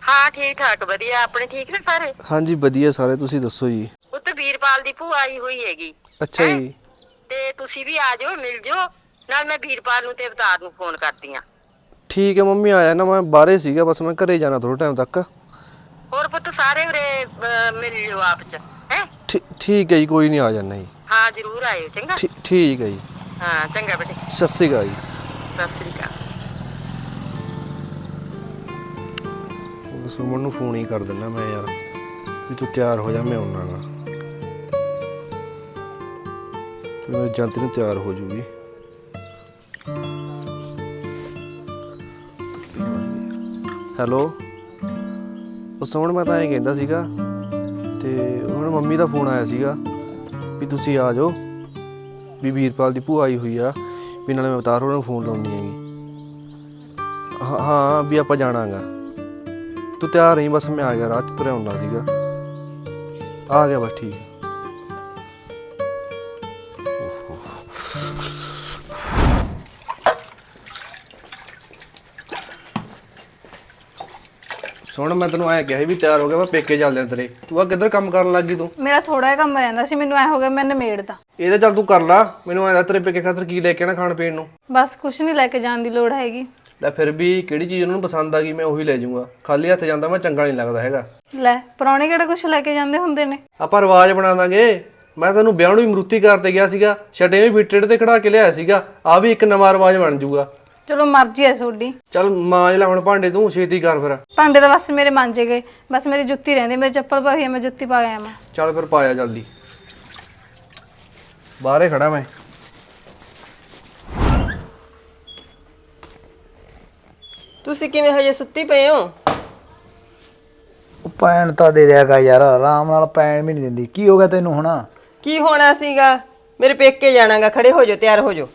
ਹਾਂ ਠੀਕ ਠਾਕ ਵਧੀਆ। ਆਪਣੇ ਠੀਕ ਨੇ ਸਾਰੇ? ਹਾਂਜੀ ਵਧੀਆ ਸਾਰੇ। ਤੁਸੀਂ ਦੱਸੋ ਜੀ। ਉੱਤੇ ਵੀਰਪਾਲ ਦੀ ਭੂਆ ਆਈ ਹੋਈ ਹੈਗੀ। ਅੱਛਾ ਜੀ। ਤੇ ਤੁਸੀਂ ਵੀ ਆ ਜਾਓ ਮਿਲ ਜਾਓ। ਨਾਲ ਮੈਂ ਵੀਰਪਾਲ ਨੂੰ ਤੇ ਅਵਤਾਰ ਨੂੰ ਫੋਨ ਕਰਦੀ ਆ। ਠੀਕ ਹੈ ਮੰਮੀ ਆਇਆ ਨਾ ਮੈਂ ਬਾਹਰੇ ਸੀਗਾ ਬਸ ਮੈਂ ਘਰੇ ਜਾਣਾ ਥੋੜਾ ਟਾਈਮ ਤੱਕ। ਹੋਰ ਪੁੱਤ ਸਾਰੇ ਉਰੇ ਅਹ, ਮਿਲ ਲਿਓ ਆਪ ਚ ਹੈ? ਠੀ- ਠੀਕ ਹੈ ਜੀ ਕੋਈ ਨਹੀਂ ਆ ਜਾਣਾ ਜੀ। ਹਾਂ ਜ਼ਰੂਰ ਆਇਓ ਚੰਗਾ? ਠੀ- ਠੀਕ ਹੈ ਜੀ। ਹਾਂ ਚੰਗਾ ਬੇਟੇ। ਸਤਿ ਸ਼੍ਰੀ ਅਕਾਲ ਜੀ। ਸਤਿ ਸ੍ਰੀ ਅਕਾਲ। ਉਹ ਸੁਮਨ ਨੂੰ ਫੋਨ ਹੀ ਕਰ ਦਿੰਦਾ ਮੈਂ ਯਾਰ ਵੀ ਤੂੰ ਤਿਆਰ ਹੋ ਜਾ ਮੈਂ ਆਉਣਾ ਗਾ। ਤੇ ਮੈਂ ਨੂੰ ਤਿਆਰ ਹੋ ਜੂਗੀ। ਹੈਲੋ। ਉਹ ਸੁਮਨ ਮੈਂ ਤਾਂ ਇਹ ਕਹਿੰਦਾ ਸੀਗਾ ਤੇ ਹੁਣ ਮੰਮੀ ਦਾ ਫੋਨ ਆਇਆ ਸੀਗਾ ਵੀ ਤੁਸੀਂ ਆ ਜਾਓ ਵੀ ਵੀਰਪਾਲ ਦੀ ਭੂਆ ਆਈ ਹੋਈ ਆ ਵੀ ਨਾਲੇ ਮੈਂ ਉਤਾਰ ਹੋਰਾਂ ਨੂੰ ਫੋਨ ਲਾਉਣੀ ਹੈਗੀ। ਹਾਂ ਹਾਂ, ਵੀ ਆਪਾਂ ਜਾਣਾਗਾ। ਤੂੰ ਤਿਆਰ ਰਹੀ, ਬਸ ਮੈਂ ਆ ਗਿਆ, ਰਾਹ ਤੁਰਿਆ ਹੁੰਦਾ ਸੀਗਾ। ਆ ਗਿਆ ਬਸ ਠੀਕ। ਹੈ। ਸੁਣ ਮੈਂ ਤੈਨੂੰ ਐ ਕਿਹਾ ਸੀ ਵੀ ਤਿਆਰ ਹੋ ਗਿਆ ਮੈਂ ਪੇਕੇ ਚੱਲਦੇ ਆਂ ਤੇਰੇ। ਤੂੰ ਆ ਕਿੱਧਰ ਕੰਮ ਕਰਨ ਲੱਗੀ ਤੂੰ? ਮੇਰਾ ਥੋੜਾ ਜਿਹਾ ਕੰਮ ਰਹਿੰਦਾ ਸੀ ਮੈਨੂੰ ਐ ਹੋ ਗਿਆ ਮੈਂ ਨਿਮੇੜਦਾ। ਇਹ ਤਾਂ ਚੱਲ ਤੂੰ ਕਰ ਲਾ ਮੈਨੂੰ ਐਂ ਦੱਸ ਤੇਰੇ ਪੇਕੇ ਖਾਤਰ ਕੀ ਲੈ ਕੇ ਆਣਾ ਖਾਣ ਪੀਣ ਨੂੰ? ਬਸ ਕੁਝ ਨਹੀਂ ਲੈ ਕੇ ਜਾਣ ਦੀ ਲੋੜ ਹੈਗੀ। ਲੈ ਫਿਰ ਵੀ ਕਿਹੜੀ ਚੀਜ਼ ਉਹਨਾਂ ਨੂੰ ਪਸੰਦ ਆ ਗਈ ਮੈਂ ਉਹੀ ਲੈ ਜਾਊਂਗਾ। ਖਾਲੀ ਹੱਥ ਜਾਂਦਾ ਮੈਂ ਚੰਗਾ ਨਹੀਂ ਲੱਗਦਾ ਹੈਗਾ। ਲੈ ਪੁਰਾਣੇ ਕਿਹੜਾ ਕੁਝ ਲੈ ਕੇ ਜਾਂਦੇ ਹੁੰਦੇ ਨੇ? ਆਪਾਂ ਰਿਵਾਜ ਬਣਾ ਦਾਂਗੇ। ਮੈਂ ਤੈਨੂੰ ਵਿਆਹ ਨੂੰ ਵੀ ਮਰੂਤੀ ਕਾਰ ਤੇ ਗਿਆ ਸੀਗਾ ਛਟੇ ਵੀ ਫਿੱਟੜ ਤੇ ਖੜਾ ਕੇ ਲਿਆਇਆ ਸੀਗਾ ਆ ਵੀ ਇੱਕ ਨਵਾਂ ਰਿਵਾਜ ਬਣ ਜਾਊਗਾ। ਚਲੋ ਮਰਜ਼ੀ ਐ ਤੁਹਾਡੀ। ਚੱਲ ਮਾਂਜ ਲੈ ਹੁਣ ਭਾਂਡੇ ਤੂੰ ਛੇਤੀ ਕਰ ਫਿਰ। ਭਾਂਡੇ ਤਾਂ ਬਸ ਮੇਰੇ ਮਾਂਜੇ ਗਏ। ਬਸ ਮੇਰੀ ਜੁੱਤੀ ਰਹਿੰਦੀ ਮੇਰੀ ਚੱਪਲ ਪਾਈ ਹੈ ਮੈਂ ਜੁੱਤੀ ਪਾ ਗਿਆ ਮੈਂ ਚੱਲ ਫਿਰ ਪਾਇਆ ਜਲਦੀ। ਬਾਹਰੇ ਖੜਾ ਮੈਂ। ਤੁਸੀਂ ਕਿਵੇਂ ਹਜੇ ਸੁੱਤੀ ਪਏ ਹੋ? ਉਹ ਪੈਣ ਤਾਂ ਦੇ ਦਿਆਗਾ ਯਾਰ ਆਰਾਮ ਨਾਲ ਪੈਣ ਵੀ ਨਹੀਂ ਦਿੰਦੀ। ਕੀ ਹੋ ਗਿਆ ਤੈਨੂੰ ਹੁਣ? ਕੀ ਹੋਣਾ ਸੀਗਾ? ਮੇਰੇ ਪੇਕੇ ਜਾਣਾਗਾ ਖੜੇ ਹੋ ਜਾਓ ਤਿਆਰ ਹੋ ਜਾਓ।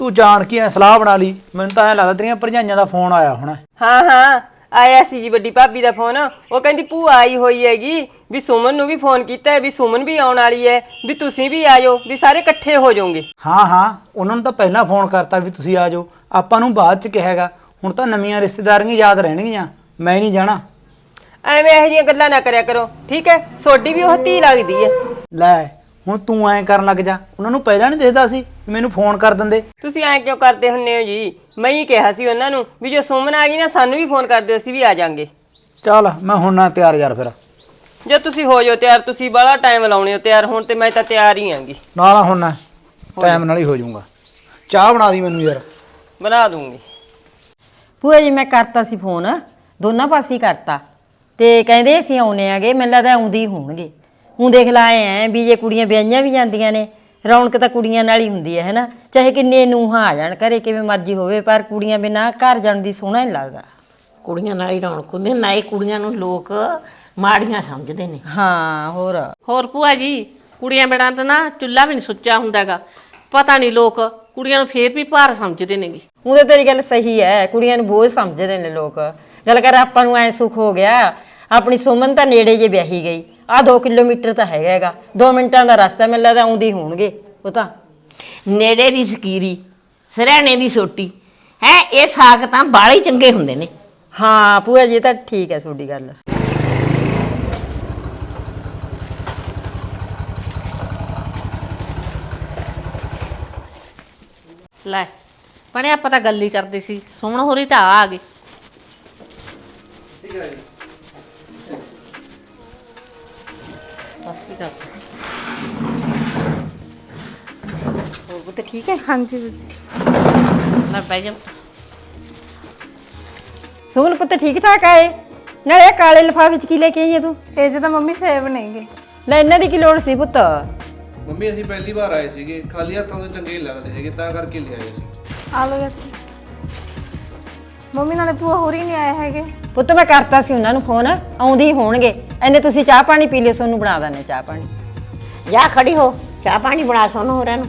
ਤੂੰ ਜਾਣ ਕੇ ਐ ਸਲਾਹ ਬਣਾ ਲਈ। ਮੈਨੂੰ ਤਾਂ ਐ ਲੱਗਦਾ ਤੇਰੀਆਂ ਭਰਜਾਈਆਂ ਦਾ ਫੋਨ ਆਇਆ ਹੋਣਾ। ਹਾਂ ਹਾਂ ਆਇਆ ਸੀ ਜੀ ਵੱਡੀ ਭਾਬੀ ਦਾ ਫੋਨ। ਉਹ ਕਹਿੰਦੀ ਭੂਆ ਆਈ ਹੋਈ ਹੈਗੀ ਵੀ ਸੁਮਨ ਨੂੰ ਵੀ ਫੋਨ ਕੀਤਾ ਹੈ ਵੀ ਸੁਮਨ ਵੀ ਆਉਣ ਵਾਲੀ ਹੈ ਵੀ ਤੁਸੀਂ ਵੀ ਆਇਓ ਵੀ ਸਾਰੇ ਇਕੱਠੇ ਹੋ ਜਾਓਗੇ। ਹਾਂ ਹਾਂ ਉਹਨਾਂ ਨੂੰ ਤਾਂ ਪਹਿਲਾਂ ਫੋਨ ਕਰਤਾ ਵੀ ਤੁਸੀਂ ਆ ਜਾਓ। ਆਪਾਂ ਨੂੰ ਬਾਅਦ ਚ ਕਿਹਾਗਾ ਹੁਣ ਤਾਂ ਨਵੀਆਂ ਰਿਸ਼ਤੇਦਾਰੀਆਂ ਯਾਦ ਰਹਿਣਗੀਆਂ ਮੈਂ ਨਹੀਂ ਜਾਣਾ। ਐਵੇਂ ਇਹੋ ਜਿਹੀਆਂ ਗੱਲਾਂ ਨਾ ਕਰਿਆ ਕਰੋ ਠੀਕ ਹੈ? ਸੋਡੀ ਵੀ ਉਹ ਧੀ ਲੱਗਦੀ ਹੈ। ਲੈ ਹੁਣ ਤੂੰ ਐਂ ਕਰਨ ਲੱਗ ਜਾ ਉਹਨਾਂ ਨੂੰ ਪਹਿਲਾਂ ਨਹੀਂ ਦਿਖਦਾ ਸੀ। ਮੈਨੂੰ ਫੋਨ ਕਰ ਦਿੰਦੇ। ਤੁਸੀਂ ਐਂ ਕਿਉਂ ਕਰਦੇ ਹੁੰਨੇ ਹੋ ਜੀ? ਮੈਂ ਹੀ ਕਿਹਾ ਸੀ ਉਹਨਾਂ ਨੂੰ ਵੀ ਜੇ ਸੁਮਨ ਆ ਗਈ ਨਾ ਸਾਨੂੰ ਵੀ ਫੋਨ ਕਰ ਦਿਓ ਅਸੀਂ ਵੀ ਆ ਜਾਾਂਗੇ। ਚੱਲ ਮੈਂ ਹੁਣ ਨਾ ਤਿਆਰ ਯਾਰ ਫਿਰ। ਜੇ ਤੁਸੀਂ ਹੋ ਜਾਓ ਤਿਆਰ ਤੁਸੀਂ ਬੜਾ ਟਾਈਮ ਲਾਉਣੇ ਹੋ ਤਿਆਰ ਹੋਣ ਤੇ ਮੈਂ ਤਾਂ ਤਿਆਰ ਹੀ ਆਂਗੀ। ਨਾਲ ਆ ਹੁਣ ਨਾ ਟਾਈਮ ਨਾਲ ਹੀ ਹੋ ਜਾਊਗਾ। ਚਾਹ ਬਣਾ ਦੀ ਮੈਨੂੰ ਯਾਰ। ਬਣਾ ਦੂੰਗੀ। ਭੂਆ ਜੀ ਮੈਂ ਕਰਤਾ ਸੀ ਫੋਨ ਦੋਨਾਂ ਪਾਸੇ ਹੀ ਕਰਤਾ। ਤੇ ਕਹਿੰਦੇ ਅਸੀਂ ਆਉਨੇ ਆਗੇ ਮੈਨੂੰ ਲੱਗਦਾ ਆਉਂਦੇ ਹੀ ਹੋਣਗੇ। ਹੁਣ ਦੇਖ ਲਾਏ ਐ ਵੀ ਜੇ ਕੁੜੀਆਂ ਵਿਆਹੀਆਂ ਵੀ ਜਾਂਦੀਆਂ ਨੇ ਰੌਣਕ ਤਾਂ ਕੁੜੀਆਂ ਨਾਲ ਹੀ ਹੁੰਦੀ ਹੈ ਹੈਨਾ? ਚਾਹੇ ਕਿੰਨੇ ਨੂੰਹਾਂ ਆ ਜਾਣ ਘਰੇ ਕਿਵੇਂ ਮਰਜ਼ੀ ਹੋਵੇ ਪਰ ਕੁੜੀਆਂ ਬਿਨਾਂ ਘਰ ਜਾਣ ਦੀ ਸੋਹਣਾ ਨਹੀਂ ਲੱਗਦਾ। ਕੁੜੀਆਂ ਨਾਲ ਹੀ ਰੌਣਕ ਹੁੰਦੀ ਨਾ ਇਹ ਕੁੜੀਆਂ ਨੂੰ ਲੋਕ ਮਾੜੀਆਂ ਸਮਝਦੇ ਨੇ। ਹਾਂ ਹੋਰ? ਹੋਰ ਭੂਆ ਜੀ ਕੁੜੀਆਂ ਬਿਨਾਂ ਤਾਂ ਨਾ ਚੁੱਲ੍ਹਾ ਵੀ ਨਹੀਂ ਸੁੱਚਾ ਹੁੰਦਾਗਾ। ਪਤਾ ਨਹੀਂ ਲੋਕ ਕੁੜੀਆਂ ਨੂੰ ਫੇਰ ਵੀ ਭਾਰ ਸਮਝਦੇ ਨੇਗੇ। ਉਹਦੇ ਤੇਰੀ ਗੱਲ ਸਹੀ ਹੈ ਕੁੜੀਆਂ ਨੂੰ ਬੋਝ ਸਮਝਦੇ ਨੇ ਲੋਕ। ਗੱਲ ਕਰ ਆਪਾਂ ਨੂੰ ਐ ਸੁੱਖ ਹੋ ਗਿਆ ਆਪਣੀ ਸੁਮਨ ਤਾਂ ਨੇੜੇ ਜੇ ਵਿਆਹੀ ਗਈ। ਆ 2 ਕਿਲੋਮੀਟਰ ਤਾਂ ਹੈਗਾ ਹੈਗਾ। 2 ਮਿੰਟਾਂ ਦਾ ਰਸਤਾ ਮੈਨੂੰ ਲੱਗਦਾ ਆਉਂਦੀ ਹੋਣਗੇ ਉਹ ਤਾਂ। ਨੇੜੇ ਦੀ ਸਕੀਰੀ ਸਰਾਣੇ ਦੀ ਸੋਟੀ। ਹੈ ਇਹ ਸਾਗ ਤਾਂ ਬਾਲੇ ਹੀ ਚੰਗੇ ਹੁੰਦੇ ਨੇ। ਹਾਂ ਭੂਆ ਜੀ ਇਹ ਤਾਂ ਠੀਕ ਹੈ ਤੁਹਾਡੀ ਗੱਲ। ਲੈ ਪਣੇ ਆਪਾਂ ਤਾਂ ਗੱਲ ਹੀ ਕਰਦੇ ਸੀ। ਸੁਮਨ ਹੋਰੀ ਤਾਂ ਆ ਗਏ। ਅਸੀਂ ਤਾਂ ਪੁੱਤ ਠੀਕ ਹੈ? ਹਾਂਜੀ ਬੀਬੀ ਲੈ ਬਹਿ ਜਾ। ਸੁਮਨ ਪੁੱਤ ਠੀਕ ਠਾਕ ਆਏ ਨਾਲੇ ਇਹ ਕਾਲੇ ਲਿਫਾਫੇ ਚ ਕੀ ਲੈ ਕੇ ਆਈ ਹੈ ਤੂੰ? ਇਹ 'ਚ ਤਾਂ ਮੰਮੀ ਸੇਬ ਨਹੀਂਗੇ ਲੈ ਇਹਨਾਂ ਦੀ ਕੀ ਲੋੜ ਸੀ ਪੁੱਤ? ਮੰਮੀ ਅਸੀਂ ਪਹਿਲੀ ਵਾਰ ਆਏ ਸੀਗੇ। ਖਾਲੀ ਹੱਥਾਂ ਤੋਂ ਚੰਗੇ ਨਹੀਂ ਲੱਗਦੇ ਹੈਗੇ ਤਾਂ ਕਰਕੇ ਲਿਆਏ ਸੀ ਆ ਲਓ ਚਾਚੀ ਮੰਮੀ ਨਾਲੇ ਭੂਆ ਹੋਰ ਹੀ ਨਹੀਂ ਆਏ ਹੈਗੇ। ਪੁੱਤ ਮੈਂ ਕਰਤਾ ਸੀ ਉਹਨਾਂ ਨੂੰ ਫੋਨ ਆਉਂਦੇ ਹੀ ਹੋਣਗੇ। ਐਨੇ ਤੁਸੀਂ ਚਾਹ ਪਾਣੀ ਪੀ ਲਿਓ ਸੋਨੂੰ ਬਣਾ ਦਾਨੇ ਚਾਹ ਪਾਣੀ। ਜਾ ਖੜੀ ਹੋ ਚਾਹ ਪਾਣੀ ਬਣਾ ਸੋਨੂੰ ਹੋਰਾਂ ਨੂੰ।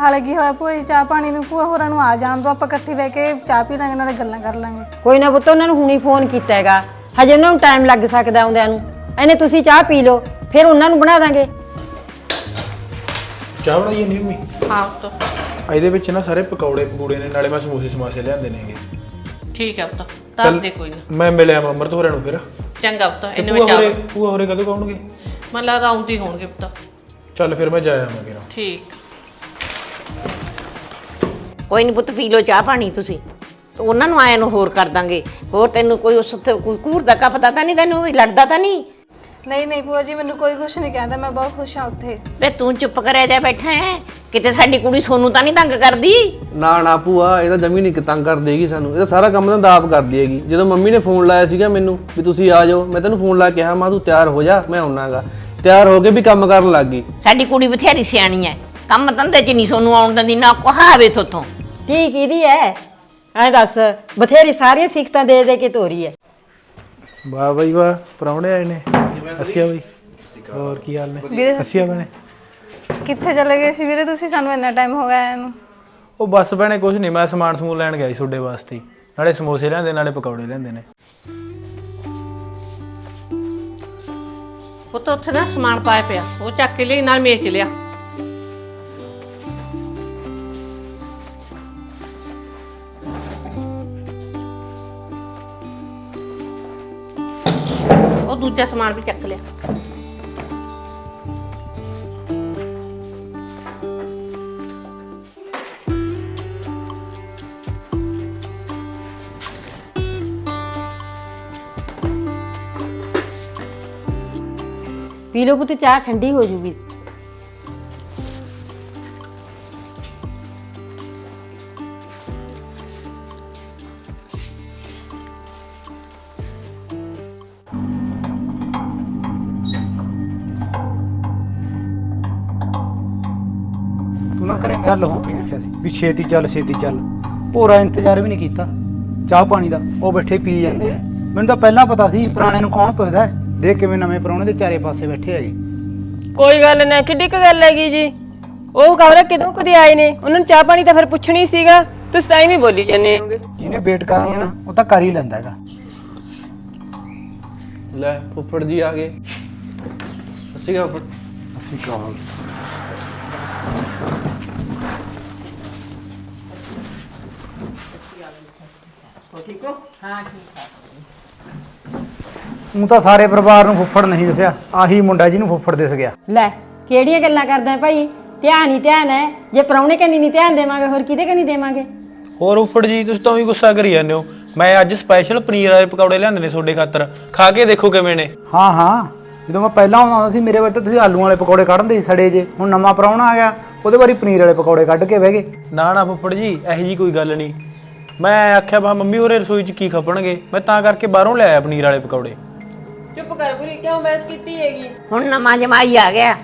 ਹਾਲੇ ਕੀ ਹੋਇਆ ਭੂਆ ਜੀ ਚਾਹ ਪਾਣੀ ਨੂੰ ਭੂਆ ਹੋਰਾਂ ਨੂੰ ਆ ਜਾਣ ਦੋ ਆਪਾਂ ਇਕੱਠੇ ਬਹਿ ਕੇ ਚਾਹ ਪੀ ਲਾਂਗੇ ਨਾਲੇ ਗੱਲਾਂ ਕਰ ਲਾਂਗੇ। ਕੋਈ ਨਾ ਪੁੱਤ ਉਹਨਾਂ ਨੂੰ ਹੁਣੀ ਫੋਨ ਕੀਤਾ ਹੈਗਾ। ਹਜੇ ਉਹਨਾਂ ਨੂੰ ਟਾਈਮ ਲੱਗ ਸਕਦਾ ਆਉਂਦਿਆਂ ਨੂੰ। ਐਨੇ ਤੁਸੀਂ ਚਾਹ ਪੀ ਲਓ ਫਿਰ ਉਹਨਾਂ ਨੂੰ ਬਣਾ ਦਾਂਗੇ। ਚਾਹ ਬਣਾਈਏ ਨਹੀਂ ਮੰਮੀ? ਹਾਂ ਪੁੱਤ। ਇਹਦੇ ਵਿੱਚ ਨਾ ਸਾਰੇ ਪਕੌੜੇ ਪਕੂੜੇ ਨੇ ਨਾਲੇ ਮੈਂ ਸਮੋਸੇ ਸਮਾਸੇ ਲਿਆਂਦੇ ਨੇਗੇ। ਠੀਕ ਹੈ ਪੁੱਤ ਤਰ ਦੇ ਕੋਈ ਨਾ। ਮੈਂ ਮਿਲਿਆ ਮੈਂ ਅਮਰਤ ਹੋਰਾਂ ਨੂੰ ਫਿਰ। ਚੰਗਾ ਪੁੱਤ ਤੇ ਇਹਨੇ ਵਿੱਚ ਚਾਹ ਭੂਆ ਹੋਰੇ ਕਦੋਂ ਕਹਣਗੇ ਮੈਨੂੰ ਲੱਗਦਾ ਆਉਂਦੀ ਹੋਣਗੇ ਪੁੱਤ। ਚੱਲ ਫਿਰ ਮੈਂ ਜਾ ਆਵਾਂਗਾ ਠੀਕ ਕੋਈ ਨਹੀਂ ਪੁੱਤ ਪੀ ਲਓ ਚਾਹ ਪਾਣੀ ਤੁਸੀਂ। ਤੇ ਉਹਨਾਂ ਨੂੰ ਆਇਆ ਨੂੰ ਹੋਰ ਕਰ ਦਾਂਗੇ। ਹੋਰ ਤੈਨੂੰ ਕੋਈ ਉਸ ਉੱਤੇ ਕੋਈ ਕੂਰ ਦਾ ਪਤਾ ਤਾਂ ਨਹੀਂ ਤੈਨੂੰ ਵੀ ਲੜਦਾ ਤਾਂ ਨਹੀਂ ਨਹੀਂ ਨਹੀਂ ਭੂਆ ਜੀ ਮੈਨੂੰ ਕੋਈ ਕੁਝ ਨਹੀਂ ਕਹਿੰਦਾ ਮੈਂ ਬਹੁਤ ਖੁਸ਼ ਹਾਂ ਉੱਥੇ। ਵੇ ਤੂੰ ਚੁੱਪ ਕਰਿਆ ਜਾ ਬੈਠਾ ਹੈ। ਕਿਤੇ ਸਾਡੀ ਕੁੜੀ ਸੋਨੂੰ ਤਾਂ ਨਹੀਂ ਤੰਗ ਕਰਦੀ? ਨਾ ਨਾ ਭੂਆ ਇਹ ਤਾਂ ਜਮੀ ਨਹੀਂ ਤੰਗ ਕਰ ਦੇਗੀ ਸਾਨੂੰ। ਇਹ ਤਾਂ ਸਾਰਾ ਕੰਮ ਤਾਂ ਦਾਪ ਕਰਦੀ ਹੈਗੀ। ਜਦੋਂ ਮੰਮੀ ਨੇ ਫੋਨ ਲਾਇਆ ਸੀਗਾ ਮੈਨੂੰ ਵੀ ਤੁਸੀਂ ਆ ਜਾਓ ਮੈਂ ਤੈਨੂੰ ਫੋਨ ਲਾ ਕੇ ਕਿਹਾ ਮਾਂ ਤੂੰ ਤਿਆਰ ਹੋ ਜਾ ਮੈਂ ਆਉਣਾਗਾ। ਤਿਆਰ ਹੋ ਕੇ ਵੀ ਕੰਮ ਕਰਨ ਲੱਗ ਗਈ। ਸਾਡੀ ਕੁੜੀ ਬਥੇਰੀ ਸਿਆਣੀ ਹੈ ਕੰਮ ਧੰਦੇ 'ਚ ਨਹੀਂ ਸੋਨੂੰ ਆਉਣ ਦਿੰਦੀ ਨਾ ਕਹਾਵੇ ਤੋਥੋਂ ਕੀ ਕੀਦੀ ਐ? ਐ ਦੱਸ ਬਥੇਰੀ ਸਾਰੀਆਂ ਸਿੱਖਤਾਂ ਦੇ ਦੇ ਕੇ ਤੋਰੀ ਐ। ਵਾਹ ਬਈ ਵਾਹ ਪਰੌਣੇ ਆਏ ਨੇ। ਅੱਸੀਆ ਬਈ। ਹੋਰ ਕੀ ਹਾਲ ਨੇ? ਵੀਰੇ ਅੱਸੀਆ ਬਣੇ। ਕਿੱਥੇ ਚਲੇ ਗਏ ਸੀ ਵੀਰੇ ਤੁਸੀਂ? ਸਾਨੂੰ ਇੰਨਾ ਟਾਈਮ ਹੋ ਗਿਆ ਆਇਆ ਨੂੰ ਉਹ ਬੱਸ ਭੈਣੇ ਕੁਝ ਨਹੀਂ ਮੈਂ ਸਮਾਨ ਸਮੂਨ ਲੈਣ ਗਿਆ ਸੀ ਤੁਹਾਡੇ ਵਾਸਤੇ। ਹੀ। ਨਾਲੇ ਸਮੋਸੇ ਲਿਆਂਦੇ ਨਾਲੇ ਪਕੌੜੇ ਲਿਆਂਦੇ ਨੇ। ਪੁੱਤ ਉੱਥੇ ਨਾ ਸਮਾਨ ਪਾਇਆ ਪਿਆ। ਉਹ ਚੱਕ ਕੇ ਲਈ ਨਾਲ ਮੇਚ ਲਿਆ। ਦੂਜਾ ਸਮਾਨ ਵੀ ਚੱਕ ਲਿਆ। ਪੀ ਲਓ ਪੁੱਤ ਚਾਹ ਠੰਡੀ ਹੋ ਜੂਗੀ। ਗੱਲ ਹੋ ਪਈ ਆਖਿਆ ਸੀ। ਵੀ ਛੇਤੀ ਚੱਲ ਛੇਤੀ ਚੱਲ। ਪੂਰਾ ਇੰਤਜ਼ਾਰ ਵੀ ਨਹੀਂ ਕੀਤਾ। ਚਾਹ ਪਾਣੀ ਦਾ। ਉਹ ਬੈਠੇ ਪੀ ਜਾਂਦੇ ਆ। ਮੈਨੂੰ ਤਾਂ ਪਹਿਲਾਂ ਪਤਾ ਸੀ ਪੁਰਾਣੇ ਨੂੰ ਕੌਣ ਪੁੱਛਦਾ ਹੈ। ਦੇਖ ਕਿਵੇਂ ਨਵੇਂ ਪੁਰਾਣੇ ਦੇ ਚਾਰੇ ਪਾਸੇ ਬੈਠੇ ਹੈਗੇ ਕੋਈ ਗੱਲ ਨਾ ਕਿੱਡੀ ਕੁ ਗੱਲ ਹੈਗੀ ਜੀ। ਉਹ ਖਬਰ ਕਿਦੋਂ ਕਦੇ ਆਏ ਨੇ? ਉਹਨਾਂ ਨੂੰ ਚਾਹ ਪਾਣੀ ਤਾਂ ਫਿਰ ਪੁੱਛਣੀ ਸੀਗਾ। ਤੁਸੀਂ ਤਾਂ ਐਵੇਂ ਬੋਲੀ ਜਾਂਦੇ ਹੋਗੇ ਜਿਹਨੇ ਵੇਟ ਕਰਨੀ ਹੈ ਨਾ ਉਹ ਤਾਂ ਕਰ ਹੀ ਲੈਂਦਾ ਹੈਗਾ। ਲੈ ਫੁੱਫੜ ਜੀ ਆ ਗਏ। ਸਤਿ ਸ਼੍ਰੀ ਅਕਾਲ ਫੁੱਫੜ। ਅਸੀਂ ਉਹ ਤਾਂ ਸਾਰੇ ਪਰਿਵਾਰ ਨੂੰ ਫੁੱਫੜ ਨਹੀਂ ਦੱਸਿਆ ਆਹੀ ਮੁੰਡਾ ਜਿਹਨੂੰ ਫੁੱਫੜ ਦਿਸ ਗਿਆ। ਲੈ ਕਿਹੜੀਆਂ ਗੱਲਾਂ ਕਰਦਾ ਭਾਈ? ਧਿਆਨ ਹੀ ਧਿਆਨ ਹੈ। ਜੇ ਪ੍ਰਾਹੁਣੇ ਕੰਨੀ ਨਹੀਂ ਧਿਆਨ ਦੇਵਾਂਗੇ ਹੋਰ ਕਿਹਦੇ ਕੰਨੀ ਦੇਵਾਂਗੇ? ਹੋਰ ਉੱਪਰ ਜੀ ਤੁਸੀਂ ਤਾਂ ਵੀ ਗੁੱਸਾ ਕਰੀ ਜਾਂਦੇ ਹੋ। ਮੈਂ ਅੱਜ ਸਪੈਸ਼ਲ ਪਨੀਰ ਵਾਲੇ ਪਕੌੜੇ ਲਿਆਂਦੇ ਨੇ ਤੁਹਾਡੇ ਖਾਤਰ। ਖਾ ਕੇ ਦੇਖੋ ਕਿਵੇਂ ਨੇ। ਹਾਂ ਹਾਂ। ਜਦੋਂ ਮੈਂ ਪਹਿਲਾਂ ਆਉਂਦਾ ਸੀ ਮੇਰੇ ਵੱਲ ਤਾਂ ਤੁਸੀਂ ਆਲੂਆਂ ਵਾਲੇ ਪਕੌੜੇ ਕੱਢਦੇ ਸੀ ਸੜੇ ਜੇ। ਹੁਣ ਨਵਾਂ ਪ੍ਰਾਹੁਣਾ ਆ ਗਿਆ ਉਹਦੇ ਵਾਰੀ ਪਨੀਰ ਵਾਲੇ ਪਕੌੜੇ ਕੱਢ ਕੇ ਬਹਿ ਗਏ। ਨਾ ਨਾ ਫੁੱਫੜ ਜੀ ਇਹੋ ਜੀ ਕੋਈ ਗੱਲ ਨਹੀਂ। ਮੈਂ ਆਖਿਆ ਬਾ ਮੰਮੀ ਹੋਰੇ ਰਸੋਈ 'ਚ ਕੀ ਖਪਣਗੇ? ਮੈਂ ਤਾਂ ਕਰਕੇ ਬਾਹਰੋਂ ਲਿਆਇਆ ਪਨੀਰ ਵਾਲੇ ਪਕੌੜੇ। ਚੁੱਪ ਕਰ ਗੁਰੀ ਕਿਉਂ ਬਹਿਸ ਕੀਤੀ ਹੈਗੀ? ਹੁਣ ਨਵਾਂ ਜਮਾਈ ਆ ਗਿਆ।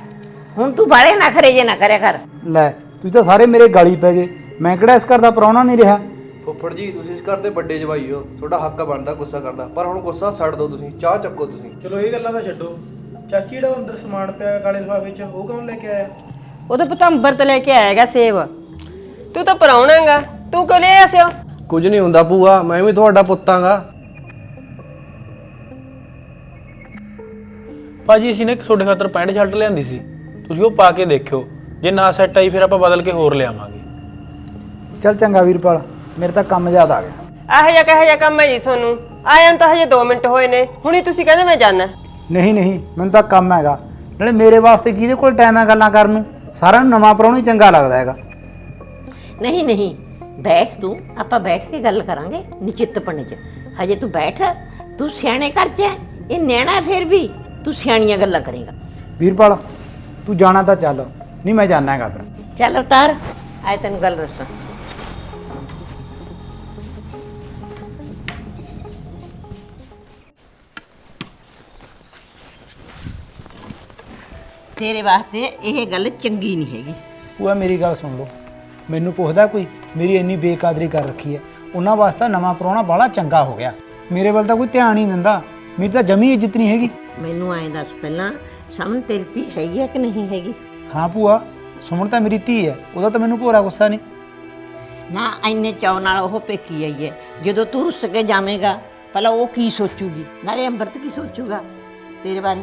ਹੁਣ ਤੂੰ ਬਾਲੇ ਨਾ ਖਰੇ ਜੇ ਨਾ ਕਰਿਆ ਕਰ। ਲੈ ਤੁਸੀਂ ਤਾਂ ਸਾਰੇ ਮੇਰੇ ਗਾਲੀ ਪੈ ਗਏ। ਮੈਂ ਕਿਹੜਾ ਇਸ ਘਰ ਦਾ ਪ੍ਰਾਹੁਣਾ ਨਹੀਂ ਰਿਹਾ? ਫੁੱਫੜ ਜੀ ਤੁਸੀਂ ਇਸ ਘਰ ਦੇ ਵੱਡੇ ਜਵਾਈ ਹੋ। ਤੁਹਾਡਾ ਹੱਕ ਬਣਦਾ ਗੁੱਸਾ ਕਰਦਾ ਪਰ ਹੁਣ ਗੁੱਸਾ ਛੱਡ ਦਿਓ ਤੁਸੀਂ ਚਾਹ ਚੱਕੋ ਤੁਸੀਂ। ਚਲੋ ਇਹ ਗੱਲਾਂ ਤਾਂ ਛੱਡੋ। ਚਾਚੀ ਜਿਹੜਾ ਅੰਦਰ ਸਮਾਨ ਪਿਆ ਕਾਲੇ ਲਿਫਾਫੇ 'ਚ ਉਹ ਕੌਣ ਲੈ ਕੇ ਆਇਆ? ਉਹ ਤਾਂ ਪਤਾ ਅੰਬਰ ਲੈ ਕੇ ਆਏਗਾ ਸੇਬ। ਤੂੰ ਤਾਂ ਪਰਾਉਣਾਗਾ ਤੂੰ ਕਿਉਂ ਲੈ ਆਸਿਓ ਕੁਝ ਨਹੀਂ ਹੁੰਦਾ ਭੂਆ ਮੈਂ ਵੀ ਤੁਹਾਡਾ ਪੁੱਤਾਂਗਾ ਭਾਜੀ ਅਸੀਂ ਨੇ ਤੁਹਾਡੇ ਖਾਤਰ ਪੈਂਟ ਸ਼ਰਟ ਲਿਆਂਦੀ ਸੀ। ਤੁਸੀਂ ਉਹ ਪਾ ਕੇ ਦੇਖਿਓ। ਜੇ ਨਾ ਸੈੱਟ ਆਈ ਫਿਰ ਆਪਾਂ ਬਦਲ ਕੇ ਹੋਰ ਲਿਆਵਾਂਗੇ। ਚੱਲ ਚੰਗਾ ਵੀਰਪਾਲ ਮੇਰੇ ਤਾਂ ਕੰਮ ਯਾਦ ਆ ਗਿਆ। ਇਹੋ ਜਿਹਾ ਕਹੇ ਜਿਹਾ ਕੰਮ ਹੈ ਜੀ ਤੁਹਾਨੂੰ? ਆਇਆਂ ਨੂੰ ਤਾਂ ਹਜੇ 2 ਮਿੰਟ ਹੋਏ ਨੇ। ਹੁਣੀ ਤੁਸੀਂ ਕਹਿੰਦੇ ਮੈਂ ਜਾਣਾ। ਨਹੀਂ ਨਹੀਂ ਮੈਨੂੰ ਤਾਂ ਕੰਮ ਹੈਗਾ। ਨਾਲੇ ਮੇਰੇ ਵਾਸਤੇ ਕਿਹਦੇ ਕੋਲ ਟਾਈਮ ਹੈ ਗੱਲਾਂ ਕਰਨ ਨੂੰ? ਸਾਰਿਆਂ ਨੂੰ ਨਵਾਂ ਪ੍ਰਾਹੁਣਾ ਹੀ ਚੰਗਾ ਲੱਗਦਾ ਹੈਗਾ। ਨਹੀਂ ਨਹੀਂ। ਬੈਠ ਤੂੰ ਆਪਾਂ ਬੈਠ ਕੇ ਗੱਲ ਕਰਾਂਗੇ ਨਿਚਿੱਤਪਣੇ 'ਚ। ਹਜੇ ਤੂੰ ਬੈਠ ਤੂੰ ਸਿਆਣੇ ਘਰ 'ਚ ਹੈ ਇਹ ਨਿਆਣਾ ਹੈ ਫਿਰ ਵੀ ਤੂੰ ਸਿਆਣੀਆਂ ਗੱਲਾਂ ਕਰੇਗਾ। ਵੀਰਪਾਲ ਤੂੰ ਜਾਣਾ ਤਾਂ ਚੱਲ ਨਹੀਂ ਮੈਂ ਜਾਣਾ ਹੈਗਾ ਫਿਰ। ਚੱਲ ਅਵਤਾਰ ਆਏ ਤੈਨੂੰ ਗੱਲ ਦੱਸਾਂ। ਤੇਰੇ ਵਾਸਤੇ ਇਹ ਗੱਲ ਚੰਗੀ ਨਹੀਂ ਹੈਗੀ। ਭੂਆ ਮੇਰੀ ਗੱਲ ਸੁਣ ਲਓ। ਮੈਨੂੰ ਪੁੱਛਦਾ ਕੋਈ ਮੇਰੀ ਇੰਨੀ ਬੇਕਾਦਰੀ ਕਰ ਰੱਖੀ ਹੈ। ਉਹਨਾਂ ਵਾਸਤੇ ਨਵਾਂ ਪ੍ਰਾਹੁਣਾ ਬਾਹਲਾ ਚੰਗਾ ਹੋ ਗਿਆ। ਮੇਰੇ ਵੱਲ ਤਾਂ ਕੋਈ ਧਿਆਨ ਹੀ ਨਹੀਂ ਦਿੰਦਾ। ਮੇਰੀ ਤਾਂ ਜਮੀ ਇੱਜ਼ਤ ਨਹੀਂ ਹੈਗੀ। ਮੈਨੂੰ ਐਂ ਦੱਸ ਪਹਿਲਾਂ ਸਾਹਮਣੇ ਤੇਰੀ ਧੀ ਹੈਗੀ ਹੈ ਕਿ ਨਹੀਂ ਹੈਗੀ? ਹਾਂ ਭੂਆ ਸੁਮਨ ਤਾਂ ਮੇਰੀ ਧੀ ਹੈ। ਉਹਦਾ ਤਾਂ ਮੈਨੂੰ ਭੋਰਾ ਗੁੱਸਾ ਨਹੀਂ। ਨਾ ਐਨੇ ਚਾਅ ਨਾਲ ਉਹ ਪੇਕੀ ਆਈ ਹੈ। ਜਦੋਂ ਤੂੰ ਰੁੱਸ ਕੇ ਜਾਵੇਂਗਾ ਭਲਾ ਉਹ ਕੀ ਸੋਚੂਗੀ? ਨਾਲੇ ਅੰਮ੍ਰਿਤ ਕੀ ਸੋਚੂਗਾ? ਤੇਰੇ ਬਾਰੇ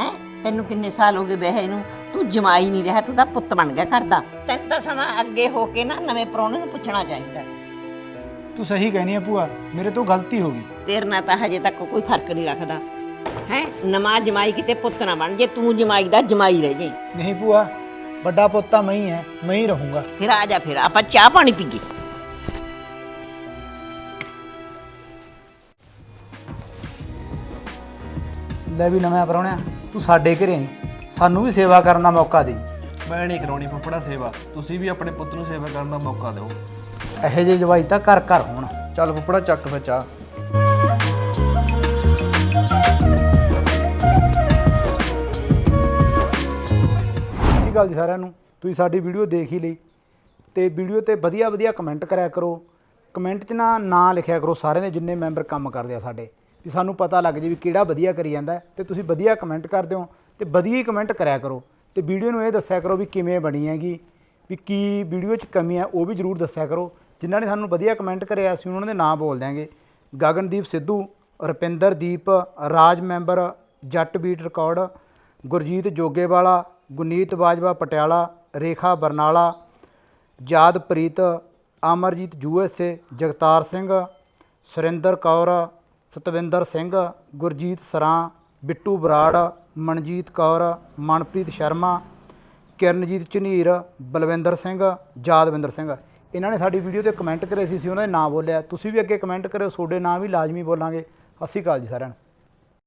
ਹੈ? ਤੈਨੂੰ ਕਿੰਨੇ ਸਾਲ ਹੋ ਗਏ ਵਿਆਹੇ ਨੂੰ? ਤੂੰ ਜਮਾਈ ਨਹੀਂ ਰਿਹਾ ਤੂੰ ਤਾਂ ਪੁੱਤ ਬਣ ਗਿਆ ਘਰ ਦਾ। ਤੈਨੂੰ ਤਾਂ ਸਮਾਂ ਅੱਗੇ ਹੋ ਕੇ ਨਾ ਨਵੇਂ ਪ੍ਰਾਹੁਣੇ ਨੂੰ ਪੁੱਛਣਾ ਚਾਹੀਦਾ। ਤੂੰ ਸਹੀ ਕਹਿਨੀ ਹੈ ਭੂਆ ਮੇਰੇ ਤੋਂ ਗਲਤੀ ਹੋ ਗਈ। ਤੇਰੇ ਨਾਲ ਤਾਂ ਹਜੇ ਤੱਕ ਕੋਈ ਫ਼ਰਕ ਨਹੀਂ ਰੱਖਦਾ। ਹੈ? ਨਵਾਂ ਜਮਾਈ ਕਿਤੇ ਪੁੱਤ ਨਾ ਬਣ ਜੇ ਤੂੰ ਜਮਾਈ ਦਾ ਜਮਾਈ ਰਹਿ ਜੇ ਨਹੀਂ ਭੂਆ ਵੱਡਾ ਪੁੱਤ ਤਾਂ ਮੈਂ ਹੀ ਹੈ ਮੈਂ ਹੀ ਰਹੂੰਗਾ। ਫਿਰ ਆ ਜਾ ਫਿਰ ਆਪਾਂ ਚਾਹ ਪਾਣੀ ਪੀਏ। ਲੈ ਵੀ ਨਵਾਂ ਪ੍ਰਾਹੁਣਿਆ ਤੂੰ ਸਾਡੇ ਘਰੇ ਆਈ। ਸਾਨੂੰ ਵੀ ਸੇਵਾ ਕਰਨ ਦਾ ਮੌਕਾ ਦੇ। ਮੈਂ ਨਹੀਂ ਕਰਾਉਣੀ ਫੁੱਫੜਾ ਸੇਵਾ। ਤੁਸੀਂ ਵੀ ਆਪਣੇ ਪੁੱਤ ਨੂੰ ਸੇਵਾ ਕਰਨ ਦਾ ਮੌਕਾ ਦਿਓ। ਇਹੋ ਜਿਹੇ ਜਵਾਈ ਤਾਂ ਘਰ ਘਰ ਹੋਣ। ਚੱਲ ਫੁੱਫੜਾ ਚੱਕ ਫੇ ਚਾਹ। ਸਤਿ ਅਕਾਲ ਜੀ ਸਾਰਿਆਂ ਨੂੰ। ਤੁਸੀਂ ਸਾਡੀ ਵੀਡੀਓ ਦੇਖ ਹੀ ਲਈ। ਤੇ ਵੀਡੀਓ ਤੇ ਵਧੀਆ ਵਧੀਆ ਕਮੈਂਟ ਕਰਿਆ ਕਰੋ। ਕਮੈਂਟ 'ਚ ਨਾ ਨਾਂ ਲਿਖਿਆ ਕਰੋ ਸਾਰਿਆਂ ਦੇ ਜਿੰਨੇ ਮੈਂਬਰ ਕੰਮ ਕਰਦੇ ਆ ਸਾਡੇ। ਵੀ ਸਾਨੂੰ ਪਤਾ ਲੱਗ ਜੇ ਵੀ ਕਿਹੜਾ ਵਧੀਆ ਕਰੀ ਜਾਂਦਾ ਹੈ, ਤੇ ਤੁਸੀਂ ਵਧੀਆ ਕਮੈਂਟ ਕਰਦੇ ਹੋ ਤੇ ਵਧੀਆ ਹੀ ਕਮੈਂਟ ਕਰਿਆ ਕਰੋ। ਤੇ ਵੀਡੀਓ ਨੂੰ ਇਹ ਦੱਸਿਆ ਕਰੋ ਵੀ ਕਿਵੇਂ ਬਣੀ ਹੈਗੀ, ਵੀ ਕੀ ਵੀਡੀਓ 'ਚ ਕਮੀ ਹੈ, ਉਹ ਵੀ ਜਰੂਰ ਦੱਸਿਆ ਕਰੋ। ਜਿਨ੍ਹਾਂ ਨੇ ਸਾਨੂੰ ਵਧੀਆ ਕਮੈਂਟ ਕਰਿਆ, ਅਸੀਂ ਉਹਨਾਂ ਦੇ ਨਾਮ ਬੋਲ ਦਿਆਂਗੇ। Gagandeep Sidhu Rupinderdeep Raj member, Jatt beat record Gurjeet Jogewala, Gunit Bajwa Patiala, Rekha Barnala, Jadpreet, Amarjeet USA Jagtar Singh, Surinder Kaur Satwinder Singh, Gurjeet Sran, Bittu Brar, Manjeet Kaur, Manpreet Sharma, Kiranjit ਝਨੀਰ, Balwinder Singh, Jadwinder Singh. ਇਹਨਾਂ ਨੇ ਸਾਡੀ ਵੀਡੀਓ ਤੇ ਕਮੈਂਟ ਕਰੇ ਸੀ, ਅਸੀਂ ਉਹਨਾਂ ਦੇ ਨਾਂ ਬੋਲਿਆ। ਤੁਸੀਂ ਵੀ ਅੱਗੇ ਕਮੈਂਟ ਕਰਿਓ, ਤੁਹਾਡੇ ਨਾਂ ਵੀ ਲਾਜ਼ਮੀ ਬੋਲਾਂਗੇ। ਸਤਿ ਸ਼੍ਰੀ ਅਕਾਲ ਜੀ ਸਾਰਿਆਂ ਨੂੰ।